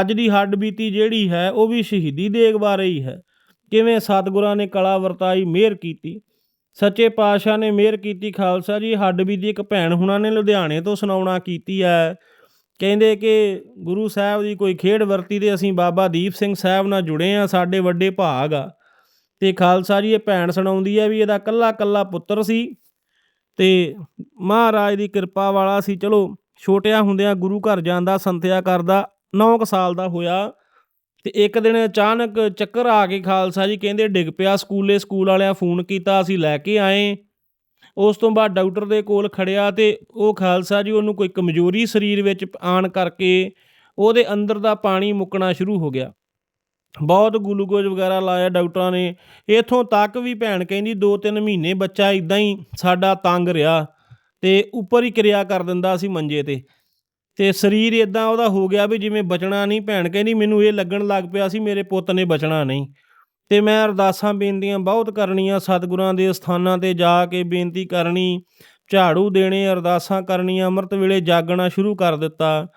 A: ਅੱਜ ਦੀ ਹੱਡ ਬੀਤੀ ਜਿਹੜੀ ਹੈ, ਉਹ ਵੀ ਸ਼ਹੀਦੀ ਦੇਗ ਬਾਰੇ ਹੀ ਹੈ। ਕਿਵੇਂ ਸਤਿਗੁਰਾਂ ਨੇ ਕਲਾ ਵਰਤਾਈ, ਮਿਹਰ ਕੀਤੀ। ਸੱਚੇ ਪਾਤਸ਼ਾਹ ਨੇ ਮਿਹਰ ਕੀਤੀ। ਖਾਲਸਾ ਜੀ, ਹੱਡ ਬੀਤੀ ਇੱਕ ਭੈਣ ਹੁਣਾਂ ਨੇ ਲੁਧਿਆਣੇ ਤੋਂ ਸੁਣਾਉਣਾ ਕੀਤੀ ਹੈ। ਕਹਿੰਦੇ ਕਿ ਗੁਰੂ ਸਾਹਿਬ ਦੀ ਕੋਈ ਖੇਡ ਵਰਤੀ ਤੇ ਅਸੀਂ ਬਾਬਾ ਦੀਪ ਸਿੰਘ ਸਾਹਿਬ ਨਾਲ ਜੁੜੇ ਆ ਸਾਡੇ ਵੱਡੇ ਭਾਗ ਆ। ਤੇ ਖਾਲਸਾ ਜੀ, ਇਹ ਭੈਣ ਸੁਣਾਉਂਦੀ ਹੈ ਵੀ ਇਹਦਾ ਕੱਲਾ ਕੱਲਾ ਪੁੱਤਰ ਸੀ। ਤੇ ਮਹਾਰਾਜ ਦੀ ਕਿਰਪਾ ਵਾਲਾ ਸੀ। ਚਲੋ, ਛੋਟਿਆਂ ਹੁੰਦਿਆਂ ਗੁਰੂ ਘਰ ਜਾਂਦਾ ਸੰਥਿਆ ਕਰਦਾ 9 ਸਾਲ ਦਾ ਹੋਇਆ ਤੇ ਇੱਕ ਦਿਨ ਅਚਾਨਕ ਚੱਕਰ ਆ ਕੇ ਖਾਲਸਾ ਜੀ ਕਹਿੰਦੇ ਡਿੱਗ ਪਿਆ, ਸਕੂਲੇ ਸਕੂਲ ਵਾਲਿਆਂ ਫੋਨ ਕੀਤਾ, ਅਸੀਂ ਲੈ ਕੇ ਆਏ। ਉਸ ਤੋਂ ਬਾਅਦ ਡਾਕਟਰ ਦੇ ਕੋਲ ਖੜਿਆ ਤੇ ਉਹ ਖਾਲਸਾ ਜੀ ਉਹਨੂੰ ਕੋਈ ਕਮਜ਼ੋਰੀ ਸਰੀਰ ਵਿੱਚ ਆਣ ਕਰਕੇ ਉਹਦੇ ਅੰਦਰ ਦਾ ਪਾਣੀ ਮੁੱਕਣਾ ਸ਼ੁਰੂ ਹੋ ਗਿਆ। ਬਹੁਤ ਗਲੂਕੋਜ਼ ਵਗੈਰਾ ਲਾਇਆ ਡਾਕਟਰਾਂ ਨੇ। ਇਥੋਂ ਤੱਕ ਵੀ ਭੈਣ ਕਹਿੰਦੀ 2-3 ਮਹੀਨੇ ਬੱਚਾ ਇਦਾਂ ਹੀ ਸਾਡਾ ਤੰਗ ਰਿਹਾ ਤੇ ਉੱਪਰ ਹੀ ਕਿਰਿਆ ਕਰ ਦਿੰਦਾ ਸੀ ਮੰਜੇ ਤੇ। ਤੇ ਸਰੀਰ ਇਦਾਂ ਉਹਦਾ ਹੋ ਗਿਆ ਵੀ ਜਿਵੇਂ ਬਚਣਾ ਨਹੀਂ। ਭੈਣ ਕਹਿੰਦੀ ਮੈਨੂੰ ਇਹ ਲੱਗਣ ਲੱਗ ਪਿਆ ਸੀ ਮੇਰੇ ਪੁੱਤ ਨੇ ਬਚਣਾ ਨਹੀਂ। ਤੇ ਮੈਂ ਅਰਦਾਸਾਂ, ਬੇਨਤੀਆਂ ਬਹੁਤ ਕਰਨੀਆਂ ਸਤਿਗੁਰਾਂ ਦੇ ਸਥਾਨਾਂ ਤੇ ਜਾ ਕੇ ਬੇਨਤੀ ਕਰਨੀ, ਝਾੜੂ ਦੇਣੇ, ਅਰਦਾਸਾਂ ਕਰਨੀਆਂ, ਅੰਮ੍ਰਿਤ ਵੇਲੇ ਜਾਗਣਾ ਸ਼ੁਰੂ ਕਰ ਦਿੱਤਾ।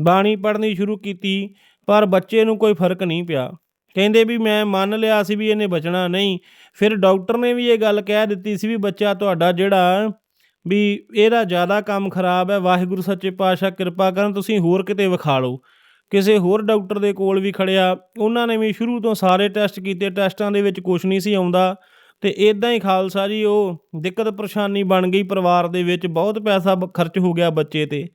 A: ਬਾਣੀ ਪੜ੍ਹਨੀ ਸ਼ੁਰੂ ਕੀਤੀ। ਪਰ ਬੱਚੇ ਨੂੰ ਕੋਈ ਫ਼ਰਕ ਨਹੀਂ ਪਿਆ। ਕਹਿੰਦੇ ਵੀ ਮੈਂ ਮੰਨ ਲਿਆ ਸੀ ਵੀ ਇਹਨੇ ਬਚਣਾ ਨਹੀਂ। ਫਿਰ ਡਾਕਟਰ ਨੇ ਵੀ ਇਹ ਗੱਲ ਕਹਿ ਦਿੱਤੀ ਸੀ ਵੀ ਬੱਚਾ ਤੁਹਾਡਾ ਜਿਹੜਾ ਵੀ ਇਹਦਾ ਜ਼ਿਆਦਾ ਕੰਮ ਖਰਾਬ ਹੈ, ਵਾਹਿਗੁਰੂ ਸੱਚੇ ਪਾਤਸ਼ਾਹ ਕਿਰਪਾ ਕਰਨ, ਤੁਸੀਂ ਹੋਰ ਕਿਤੇ ਵਿਖਾ ਲਓ। ਕਿਸੇ ਹੋਰ ਡਾਕਟਰ ਦੇ ਕੋਲ ਵੀ ਖੜਿਆ। ਉਹਨਾਂ ਨੇ ਵੀ ਸ਼ੁਰੂ ਤੋਂ ਸਾਰੇ ਟੈਸਟ ਕੀਤੇ, ਟੈਸਟਾਂ ਦੇ ਵਿੱਚ ਕੁਝ ਨਹੀਂ ਸੀ ਆਉਂਦਾ। ਤੇ ਇਦਾਂ ਹੀ ਖਾਲਸਾ ਜੀ, ਉਹ ਦਿੱਕਤ ਪਰੇਸ਼ਾਨੀ ਬਣ ਗਈ ਪਰਿਵਾਰ ਦੇ ਵਿੱਚ, ਬਹੁਤ ਪੈਸਾ ਬ- ਖਰਚ ਹੋ ਗਿਆ ਬੱਚੇ ਤੇ।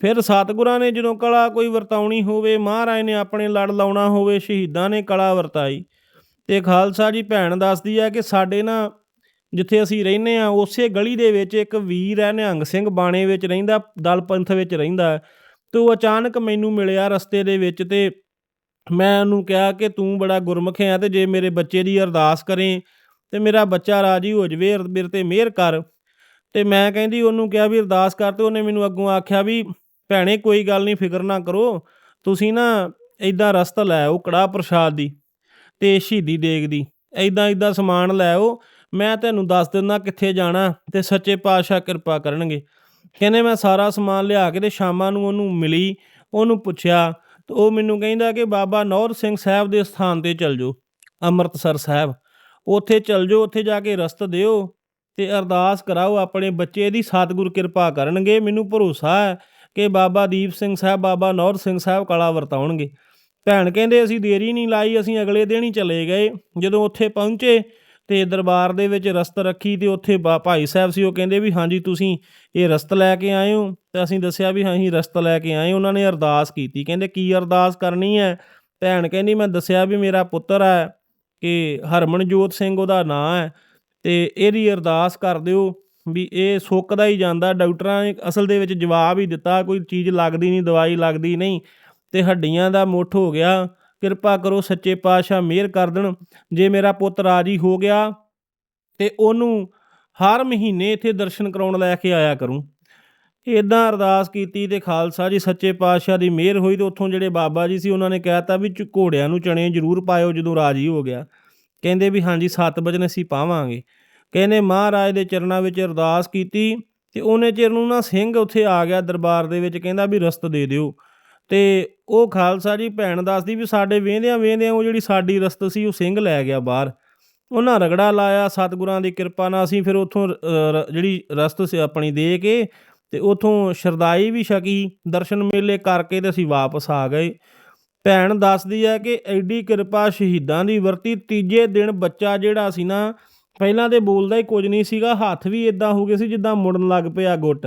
A: ਫਿਰ ਸਤਿਗੁਰਾਂ ਨੇ ਜਦੋਂ ਕਲਾ ਕੋਈ ਵਰਤਾਉਣੀ ਹੋਵੇ, ਮਹਾਰਾਜ ਨੇ ਆਪਣੇ ਲੜ ਲਾਉਣਾ ਹੋਵੇ, ਸ਼ਹੀਦਾਂ ਨੇ ਕਲਾ ਵਰਤਾਈ ਤੇ ਖਾਲਸਾ ਜੀ ਭੈਣ ਦੱਸਦੀ ਹੈ ਕਿ ਸਾਡੇ ਨਾ ਜਿੱਥੇ ਅਸੀਂ ਰਹਿੰਦੇ ਆ, ਉਸੇ ਗਲੀ ਦੇ ਵਿੱਚ ਇੱਕ ਵੀਰ ਹੈ ਨਿਹੰਗ ਸਿੰਘ ਬਾਣੇ ਵਿੱਚ ਰਹਿੰਦਾ, ਦਲ ਪੰਥ ਵਿੱਚ ਰਹਿੰਦਾ ਹੈ। ਤੇ ਉਹ ਅਚਾਨਕ ਮੈਨੂੰ ਮਿਲਿਆ ਰਸਤੇ ਦੇ ਵਿੱਚ ਤੇ ਮੈਂ ਉਹਨੂੰ ਕਿਹਾ ਕਿ ਤੂੰ ਬੜਾ ਗੁਰਮੁਖ ਹੈ ਤੇ ਜੇ ਮੇਰੇ ਬੱਚੇ ਦੀ ਅਰਦਾਸ ਕਰੇ, ਤੇ ਮੇਰਾ ਬੱਚਾ ਰਾਜੀ ਹੋ ਜਵੇ ਅਰ- ਮੇਰੇ ਤੇ ਮਿਹਰ ਕਰ ਤੇ ਮੈਂ ਕਹਿੰਦੀ, ਉਹਨੂੰ ਕਿਹਾ ਵੀ ਅਰਦਾਸ ਕਰ ਤੇ ਉਹਨੇ ਮੈਨੂੰ ਅੱਗੋਂ ਆਖਿਆ ਵੀ ਭੈਣੇ, ਕੋਈ ਗੱਲ ਨਹੀਂ, ਫਿਕਰ ਨਾ ਕਰੋ। ਤੁਸੀਂ ਨਾ ਇਦਾਂ ਰਸਤਾ ਲੈ ਆਓ, ਕੜਾਹ ਪ੍ਰਸ਼ਾਦ ਦੀ ਤੇ ਸ਼ਹੀਦੀ ਦੇਗ ਦੀ। ਇਦਾਂ ਇਦਾਂ ਸਮਾਨ ਲੈ ਆਓ। ਮੈਂ ਤੈਨੂੰ ਦੱਸ ਦਿੰਦਾ ਕਿੱਥੇ ਜਾਣਾ ਤੇ ਸੱਚੇ ਪਾਤਸ਼ਾਹ ਕਿਰਪਾ ਕਰਨਗੇ। ਕਹਿੰਦੇ ਮੈਂ ਸਾਰਾ ਸਮਾਨ ਲਿਆ ਕੇ ਤੇ ਸ਼ਾਮਾਂ ਨੂੰ ਉਹਨੂੰ ਮਿਲੀ, ਉਹਨੂੰ ਪੁੱਛਿਆ ਤੇ ਉਹ ਮੈਨੂੰ ਕਹਿੰਦਾ ਕਿ ਬਾਬਾ ਨੌਰ ਸਿੰਘ ਸਾਹਿਬ ਦੇ ਸਥਾਨ ਤੇ ਚੱਲ ਜਾਓ, ਅੰਮ੍ਰਿਤਸਰ ਸਾਹਿਬ। ਉੱਥੇ ਚੱਲ ਜਾਓ, ਉੱਥੇ ਜਾ ਕੇ ਰਸਤ ਦਿਓ ਤੇ ਅਰਦਾਸ ਕਰਾਓ, ਆਪਣੇ ਬੱਚੇ ਦੀ ਸਤਿਗੁਰ ਕਿਰਪਾ ਕਰਨਗੇ, ਮੈਨੂੰ ਭਰੋਸਾ ਹੈ ਕਿ ਬਾਬਾ ਦੀਪ ਸਿੰਘ ਸਾਹਿਬ, ਬਾਬਾ ਨੌਰ ਸਿੰਘ ਸਾਹਿਬ ਕਲਾ ਵਰਤਾਉਣਗੇ। ਭੈਣ ਕਹਿੰਦੇ, ਅਸੀਂ ਦੇਰੀ ਨਹੀਂ ਲਾਈ, ਅਸੀਂ ਅਗਲੇ ਦਿਨ ਹੀ ਚਲੇ ਗਏ। ਜਦੋਂ ਉੱਥੇ ਪਹੁੰਚੇ ਤੇ ਦਰਬਾਰ ਦੇ ਵਿੱਚ ਰਸਤ ਰੱਖੀ ਤੇ ਉੱਥੇ ਬਾ- ਭਾਈ ਸਾਹਿਬ ਸੀ, ਉਹ ਕਹਿੰਦੇ ਵੀ, ਹਾਂਜੀ, ਤੁਸੀਂ ਇਹ ਰਸਤ ਲੈ ਕੇ ਆਏ ਹੋ? ਤੇ ਅਸੀਂ ਦੱਸਿਆ ਵੀ ਹਾਂ ਅਸੀਂ ਰਸਤ ਲੈ ਕੇ ਆਏ ਉਹਨਾਂ ਨੇ ਅਰਦਾਸ ਕੀਤੀ। ਕਹਿੰਦੇ, ਕੀ ਅਰਦਾਸ ਕਰਨੀ ਹੈ? ਭੈਣ ਕਹਿੰਦੀ, ਮੈਂ ਦੱਸਿਆ ਵੀ ਮੇਰਾ ਪੁੱਤਰ ਹੈ ਕਿ ਹਰਮਨਜੋਤ ਸਿੰਘ ਉਹਦਾ ਨਾਂ ਹੈ ਤੇ ਇਹਦੀ ਅਰਦਾਸ ਕਰ ਦਿਓ ਵੀ ਇਹ ਸੁੱਕਦਾ ਹੀ ਜਾਂਦਾ, ਡਾਕਟਰਾਂ ਨੇ ਅਸਲ ਦੇ ਵਿੱਚ ਜਵਾਬ ਹੀ ਦਿੱਤਾ, ਕੋਈ ਚੀਜ਼ ਲੱਗਦੀ ਨਹੀਂ, ਦਵਾਈ ਲੱਗਦੀ ਨਹੀਂ ਤੇ ਹੱਡੀਆਂ ਦਾ ਮੁੱਠ ਹੋ ਗਿਆ। ਕਿਰਪਾ ਕਰੋ ਸੱਚੇ ਪਾਤਸ਼ਾਹ ਮਿਹਰ ਕਰ ਦੇਣ। ਜੇ ਮੇਰਾ ਪੁੱਤ ਰਾਜੀ ਹੋ ਗਿਆ ਤੇ ਉਹਨੂੰ ਹਰ ਮਹੀਨੇ ਇੱਥੇ ਦਰਸ਼ਨ ਕਰਾਉਣ ਲੈ ਕੇ ਆਇਆ ਕਰੂੰ। ਇਦਾਂ ਅਰਦਾਸ ਕੀਤੀ ਤੇ ਖਾਲਸਾ ਜੀ, ਸੱਚੇ ਪਾਤਸ਼ਾਹ ਦੀ ਮਿਹਰ ਹੋਈ ਤੇ ਉੱਥੋਂ ਜਿਹੜੇ ਬਾਬਾ ਜੀ ਸੀ, ਉਹਨਾਂ ਨੇ ਕਹਿਤਾ ਵੀ ਚ- ਘੋੜਿਆਂ ਨੂੰ ਚਣੇ ਜ਼ਰੂਰ ਪਾਇਓ ਜਦੋਂ ਰਾਜੀ ਹੋ ਗਿਆ। ਕਹਿੰਦੇ ਵੀ ਹਾਂਜੀ 7 ਵਜੇ ਅਸੀਂ ਪਾਵਾਂਗੇ। ਕਹਿੰਦੇ ਮਹਾਰਾਜ ਦੇ ਚਰਨਾਂ ਵਿੱਚ ਅਰਦਾਸ ਕੀਤੀ ਤੇ ਉਹਨੇ ਚਿਰ ਨੂੰ ਨਾ ਸਿੰਘ ਉੱਥੇ ਆ ਗਿਆ ਦਰਬਾਰ ਦੇ ਵਿੱਚ, ਕਹਿੰਦਾ ਵੀ ਰਸਤ ਦੇ ਦਿਓ। ਤੇ ਉਹ ਖਾਲਸਾ ਜੀ ਭੈਣ ਦੱਸਦੀ ਵੀ ਸਾਡੇ ਵੇਂਦਿਆਂ ਵੇਂਦਿਆਂ ਉਹ ਜਿਹੜੀ ਸਾਡੀ ਰਸਤ ਸੀ, ਉਹ ਸਿੰਘ ਲੈ ਗਿਆ ਬਾਹਰ। ਉਹਨਾਂ ਰਗੜਾ ਲਾਇਆ, ਸਤਿਗੁਰਾਂ ਦੀ ਕਿਰਪਾ ਨਾਲ ਅਸੀਂ ਫਿਰ ਉੱਥੋਂ ਜਿਹੜੀ ਰਸਤ ਸੀ, ਆਪਣੀ ਦੇ ਕੇ ਤੇ ਉੱਥੋਂ ਸ਼ਰਦਾਈ ਵੀ ਛਕੀ, ਦਰਸ਼ਨ ਮੇਲੇ ਕਰਕੇ ਤੇ ਅਸੀਂ ਵਾਪਸ ਆ ਗਏ। ਭੈਣ ਦੱਸਦੀ ਹੈ ਕਿ ਐਡੀ ਕਿਰਪਾ ਸ਼ਹੀਦਾਂ ਦੀ ਵਰਤੀ, ਤੀਜੇ ਦਿਨ ਬੱਚਾ ਜਿਹੜਾ ਸੀ ਨਾ ਪਹਿਲਾਂ ਤੇ ਬੋਲਦਾ ਹੀ ਕੁਝ ਨਹੀਂ ਸੀਗਾ, ਹੱਥ ਵੀ ਇਦਾਂ ਹੋ ਗਏ ਸੀ ਜਿੱਦਾਂ ਮੁੜਨ ਲੱਗ ਪਿਆ ਗੁੱਟ।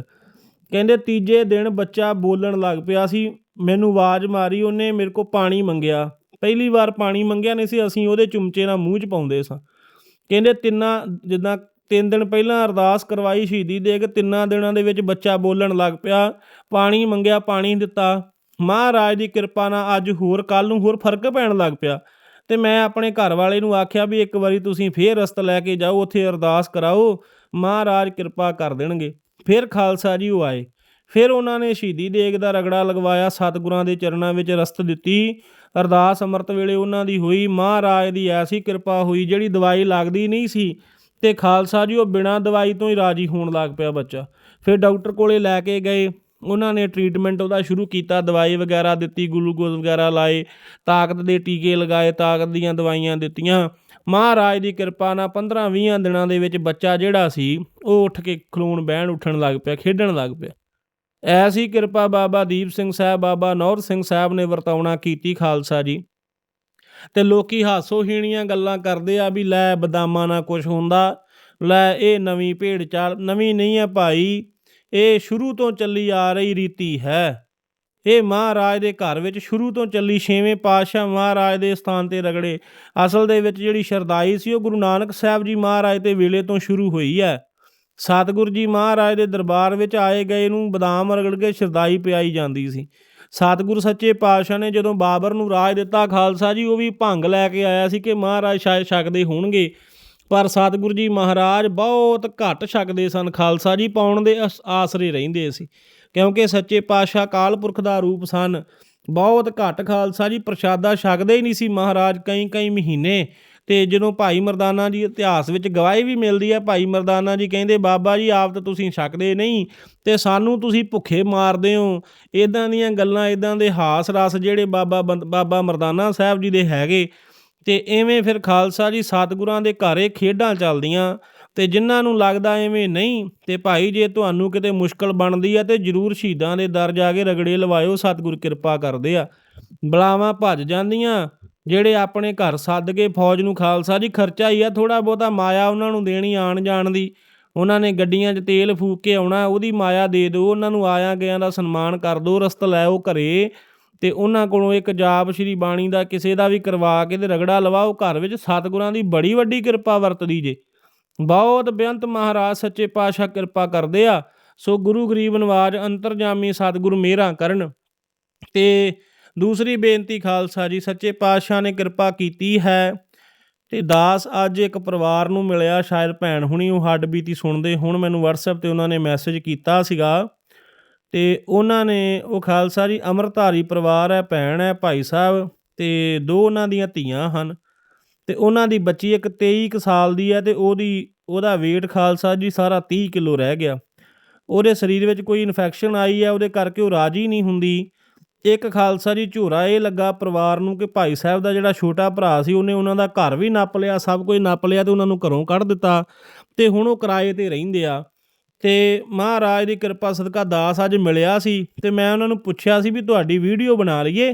A: ਕਹਿੰਦੇ ਤੀਜੇ ਦਿਨ ਬੱਚਾ ਬੋਲਣ ਲੱਗ ਪਿਆ ਸੀ, ਮੈਨੂੰ ਆਵਾਜ਼ ਮਾਰੀ, ਉਹਨੇ ਮੇਰੇ ਕੋ ਪਾਣੀ ਮੰਗਿਆ। ਪਹਿਲੀ ਵਾਰ ਪਾਣੀ ਮੰਗਿਆ ਨਹੀਂ ਸੀ, ਅਸੀਂ ਉਹਦੇ ਚੁੰਮਚੇ ਨਾਲ ਮੂੰਹ 'ਚ ਪਾਉਂਦੇ ਸਾਂ। ਕਹਿੰਦੇ ਤਿੰਨਾਂ, ਜਿੱਦਾਂ ਤਿੰਨ ਦਿਨ ਪਹਿਲਾਂ ਅਰਦਾਸ ਕਰਵਾਈ ਸ਼ਹੀਦੀ ਦੇ ਕੇ ਤਿੰਨਾਂ ਦਿਨਾਂ ਦੇ ਵਿੱਚ ਬੱਚਾ ਬੋਲਣ ਲੱਗ ਪਿਆ, ਪਾਣੀ ਮੰਗਿਆ, ਪਾਣੀ ਦਿੱਤਾ। ਮਹਾਰਾਜ ਦੀ ਕਿਰਪਾ ਨਾਲ ਅੱਜ ਹੋਰ ਕੱਲ ਨੂੰ ਹੋਰ ਫ਼ਰਕ ਪੈਣ ਲੱਗ ਪਿਆ। ਤੇ ਮੈਂ ਆਪਣੇ ਘਰ ਵਾਲੇ ਨੂੰ ਆਖਿਆ ਵੀ ਇੱਕ ਵਾਰੀ ਤੁਸੀਂ ਫੇਰ ਰਸਤ ਲੈ ਕੇ ਜਾਓ, ਉੱਥੇ ਅਰਦਾਸ ਕਰਾਓ। ਮਹਾਰਾਜ ਕਿਰਪਾ ਕਰ ਦੇਣਗੇ। ਫਿਰ ਖਾਲਸਾ ਜੀ ਉਹ ਆਏ। ਫਿਰ ਉਹਨਾਂ ਨੇ ਸ਼ਹੀਦੀ ਦੇਗ ਦਾ ਰਗੜਾ ਲਗਵਾਇਆ, ਸਤਿਗੁਰਾਂ ਦੇ ਚਰਨਾਂ ਵਿੱਚ ਰਸਤ ਦਿੱਤੀ। ਅਰਦਾਸ ਅੰਮ੍ਰਿਤ ਵੇਲੇ ਉਹਨਾਂ ਦੀ ਹੋਈ। ਮਹਾਰਾਜ ਦੀ ਐਸੀ ਕਿਰਪਾ ਹੋਈ ਜਿਹੜੀ ਦਵਾਈ ਲੱਗਦੀ ਨਹੀਂ ਸੀ ਤੇ ਖਾਲਸਾ ਜੀ ਉਹ ਬਿਨਾਂ ਦਵਾਈ ਤੋਂ ਹੀ ਰਾਜੀ ਹੋਣ ਲੱਗ ਪਿਆ ਬੱਚਾ। ਫਿਰ ਡਾਕਟਰ ਕੋਲੇ ਲੈ ਕੇ ਗਏ। ਉਹਨਾਂ ਨੇ ਟ੍ਰੀਟਮੈਂਟ ਉਹਦਾ ਸ਼ੁਰੂ ਕੀਤਾ, ਦਵਾਈ ਵਗੈਰਾ ਦਿੱਤੀ ਗਲੂਕੋਜ਼ ਵਗੈਰਾ ਲਾਏ, ਤਾਕਤ ਦੇ ਟੀਕੇ ਲਗਾਏ, ਤਾਕਤ ਦੀਆਂ ਦਵਾਈਆਂ ਦਿੱਤੀਆਂ। ਮਹਾਰਾਜ ਦੀ ਕਿਰਪਾ ਨਾਲ 15-20 ਦਿਨਾਂ ਦੇ ਵਿੱਚ ਬੱਚਾ ਜਿਹੜਾ ਸੀ, ਉਹ ਉੱਠ ਕੇ ਖਲੂਣ, ਬਹਿਣ, ਉੱਠਣ ਲੱਗ ਪਿਆ, ਖੇਡਣ ਲੱਗ ਪਿਆ। ਐਸੀ ਕਿਰਪਾ ਬਾਬਾ ਦੀਪ ਸਿੰਘ ਸਾਹਿਬ, ਬਾਬਾ ਨੌਰ ਸਿੰਘ ਸਾਹਿਬ ਨੇ ਵਰਤਾਉਣਾ ਕੀਤੀ ਖਾਲਸਾ ਜੀ। ਤੇ ਲੋਕੀ ਹਾਸੋਹੀਣੀਆਂ ਗੱਲਾਂ ਕਰਦੇ ਆ ਵੀ ਲੈ ਬਦਾਮਾਂ ਨਾਲ ਕੁਝ ਹੁੰਦਾ, ਲੈ ਇਹ ਨਵੀਂ ਭੇਡ ਚਾਲ, ਨਵੀਂ ਨਹੀਂ ਹੈ ਭਾਈ ਇਹ ਸ਼ੁਰੂ ਤੋਂ ਚੱਲੀ ਆ ਰਹੀ ਰੀਤੀ ਹੈ। ਇਹ ਮਹਾਰਾਜ ਦੇ ਘਰ ਵਿੱਚ ਸ਼ੁਰੂ ਤੋਂ ਚੱਲੀ ਛੇਵੇਂ ਪਾਤਸ਼ਾਹ ਮਹਾਰਾਜ ਦੇ ਸਥਾਨ ਤੇ ਰਗੜੇ। ਅਸਲ ਦੇ ਵਿੱਚ ਜਿਹੜੀ ਸ਼ਰਦਾਈ ਸੀ ਉਹ ਗੁਰੂ ਨਾਨਕ ਸਾਹਿਬ ਜੀ ਮਹਾਰਾਜ ਦੇ ਵੇਲੇ ਤੋਂ ਸ਼ੁਰੂ ਹੋਈ ਹੈ। ਸਤਿਗੁਰੂ ਜੀ ਮਹਾਰਾਜ ਦੇ ਦਰਬਾਰ ਵਿੱਚ ਆਏ ਗਏ ਨੂੰ ਬਦਾਮ ਰਗੜ ਕੇ ਸ਼ਰਦਾਈ ਪਿਆਈ ਜਾਂਦੀ ਸੀ। ਸਤਿਗੁਰ ਸੱਚੇ ਪਾਤਸ਼ਾਹ ਨੇ ਜਦੋਂ ਬਾਬਰ ਨੂੰ ਰਾਜ ਦਿੱਤਾ ਖਾਲਸਾ ਜੀ, ਉਹ ਵੀ ਭੰਗ ਲੈ ਕੇ ਆਇਆ ਸੀ ਕਿ ਮਹਾਰਾਜ ਸ਼ਾਇਦ ਛਕਦੇ ਹੋਣਗੇ। ਪਰ ਸਤਿਗੁਰੂ ਜੀ ਮਹਾਰਾਜ ਬਹੁਤ ਘੱਟ ਛਕਦੇ ਸਨ ਖਾਲਸਾ ਜੀ, ਪਾਉਣ ਦੇ ਆਸ- ਆਸਰੇ ਰਹਿੰਦੇ ਸੀ। ਕਿਉਂਕਿ ਸੱਚੇ ਪਾਤਸ਼ਾਹ ਕਾਲ ਪੁਰਖ ਦਾ ਰੂਪ ਸਨ। ਬਹੁਤ ਘੱਟ ਖਾਲਸਾ ਜੀ, ਪ੍ਰਸ਼ਾਦਾ ਛਕਦੇ ਹੀ ਨਹੀਂ ਸੀ ਮਹਾਰਾਜ ਕਈ ਕਈ ਮਹੀਨੇ। ਤੇ ਜਦੋਂ ਭਾਈ ਮਰਦਾਨਾ ਜੀ ਇਤਿਹਾਸ ਵਿੱਚ ਗਵਾਹੀ ਵੀ ਮਿਲਦੀ ਹੈ, ਭਾਈ ਮਰਦਾਨਾ ਜੀ ਕਹਿੰਦੇ, ਬਾਬਾ ਜੀ, ਆਪ ਤਾਂ ਤੁਸੀਂ ਛਕਦੇ ਨਹੀਂ ਤੇ ਸਾਨੂੰ ਤੁਸੀਂ ਭੁੱਖੇ ਮਾਰਦੇ ਹੋ। ਇਦਾਂ ਦੀਆਂ ਗੱਲਾਂ ਇਦਾਂ ਦੇ ਹਾਸ ਰਸ ਜਿਹੜੇ ਬਾਬਾ ਬੰਦ- ਬਾਬਾ ਮਰਦਾਨਾ ਸਾਹਿਬ ਜੀ ਦੇ ਹੈਗੇ ਤੇ ਐਵੇਂ ਫਿਰ ਖਾਲਸਾ ਜੀ ਸਤਿਗੁਰਾਂ ਦੇ ਘਰੇ ਖੇਡਾਂ ਚੱਲਦੀਆਂ ਤੇ ਜਿਨ੍ਹਾਂ ਨੂੰ ਲੱਗਦਾ ਐਵੇਂ ਨਹੀਂ ਤੇ ਭਾਈ ਜੇ ਤੁਹਾਨੂੰ ਕਿਤੇ ਮੁਸ਼ਕਲ ਬਣਦੀ ਆ ਤੇ ਜਰੂਰ ਸ਼ਹੀਦਾਂ ਦੇ ਦਰ ਜਾ ਕੇ ਰਗੜੇ ਲਵਾਇਓ, ਸਤਿਗੁਰ ਕਿਰਪਾ ਕਰਦੇ ਆ। ਬਲਾਵਾਂ ਭੱਜ ਜਾਂਦੀਆਂ, ਜਿਹੜੇ ਆਪਣੇ ਘਰ ਸੱਦ ਕੇ ਫੌਜ ਨੂੰ ਖਾਲਸਾ ਜੀ ਖਰਚਾ ਹੀ ਆ ਥੋੜਾ ਬਹੁਤਾ ਮਾਇਆ ਉਹਨਾਂ ਨੂੰ ਦੇਣੀ ਆਣ ਜਾਣ ਦੀ। ਉਹਨਾਂ ਨੇ ਗੱਡੀਆਂ 'ਚ ਤੇਲ ਫੂਕ ਕੇ ਆਉਣਾ, ਉਹਦੀ ਮਾਇਆ ਦੇ ਦਿਓ, ਉਹਨਾਂ ਨੂੰ ਆਇਆਂ ਗਿਆਂ ਦਾ ਸਨਮਾਨ ਕਰ ਦਿਓ, ਰਸਤ ਲੈ ਆਓ ਘਰੇ। ਤੇ ਉਹਨਾਂ ਕੋਲੋਂ ਇੱਕ ਜਾਪ ਸ਼੍ਰੀ ਬਾਣੀ ਦਾ ਕਿਸੇ ਦਾ ਵੀ ਕਰਵਾ ਕੇ ਤੇ ਰਗੜਾ ਲਵਾਓ, ਘਰ ਵਿੱਚ ਸਤਿਗੁਰਾਂ ਦੀ ਬੜੀ ਵੱਡੀ ਕਿਰਪਾ ਵਰਤਦੀ ਜੇ। ਬਹੁਤ ਬੇਅੰਤ ਮਹਾਰਾਜ ਸੱਚੇ ਪਾਤਸ਼ਾਹ ਕਿਰਪਾ ਕਰਦੇ ਆ। ਸੋ ਗੁਰੂ ਗਰੀਬ ਨਵਾਜ ਅੰਤਰਜਾਮੀ ਸਤਿਗੁਰ ਮੇਰਾ ਕਰਨ। ਤੇ ਦੂਸਰੀ ਬੇਨਤੀ ਖਾਲਸਾ ਜੀ, ਸੱਚੇ ਪਾਤਸ਼ਾਹ ਨੇ ਕਿਰਪਾ ਕੀਤੀ ਹੈ ਤੇ ਦਾਸ ਅੱਜ ਇੱਕ ਪਰਿਵਾਰ ਨੂੰ ਮਿਲਿਆ, ਸ਼ਾਇਦ ਭੈਣ ਹੁਣੀ ਉਹ ਹੱਡ ਬੀਤੀ ਸੁਣਦੇ ਹੁਣ, ਮੈਨੂੰ WhatsApp ਤੇ ਉਹਨਾਂ ਨੇ ਮੈਸੇਜ ਕੀਤਾ ਸੀਗਾ। ਤੇ ਉਹਨਾਂ ਨੇ ਉਹ ਖਾਲਸਾ ਜੀ ਅਮਰਧਾਰੀ ਪਰਿਵਾਰ ਹੈ, ਭੈਣ ਹੈ, ਭਾਈ ਸਾਹਿਬ ਤੇ ਦੋ ਉਹਨਾਂ ਦੀਆਂ ਧੀਆਂ ਹਨ ਤੇ ਉਹਨਾਂ ਦੀ ਬੱਚੀ ਇੱਕ 23 ਕੁ ਸਾਲ ਦੀ ਹੈ ਤੇ ਉਹਦੀ, ਉਹਦਾ weight ਖਾਲਸਾ ਜੀ ਸਾਰਾ 30 ਕਿਲੋ ਰਹਿ ਗਿਆ। ਉਹਦੇ ਸਰੀਰ ਵਿੱਚ ਕੋਈ ਇਨਫੈਕਸ਼ਨ ਆਈ ਹੈ, ਉਹਦੇ ਕਰਕੇ ਉਹ ਰਾਜੀ ਨਹੀਂ ਹੁੰਦੀ। ਇੱਕ ਖਾਲਸਾ ਜੀ ਝੂਰਾ ਇਹ ਲੱਗਾ ਪਰਿਵਾਰ ਨੂੰ ਕਿ ਭਾਈ ਸਾਹਿਬ ਦਾ ਜਿਹੜਾ ਛੋਟਾ ਭਰਾ ਸੀ, ਉਹਨੇ ਉਹਨਾਂ ਦਾ ਘਰ ਵੀ ਨੱਪ ਲਿਆ, ਸਭ ਕੁਝ ਨੱਪ ਲਿਆ ਤੇ ਉਹਨਾਂ ਨੂੰ ਘਰੋਂ ਕੱਢ ਦਿੱਤਾ ਤੇ ਹੁਣ ਉਹ ਕਿਰਾਏ ਤੇ ਰਹਿੰਦੇ ਆ। ਤੇ ਮਹਾਰਾਜ ਦੀ ਕਿਰਪਾ ਸਦਕਾ ਦਾਸ ਅੱਜ ਮਿਲਿਆ ਸੀ ਤੇ ਮੈਂ ਉਹਨਾਂ ਨੂੰ ਪੁੱਛਿਆ ਸੀ ਵੀ ਤੁਹਾਡੀ ਵੀਡੀਓ ਬਣਾ ਲਈਏ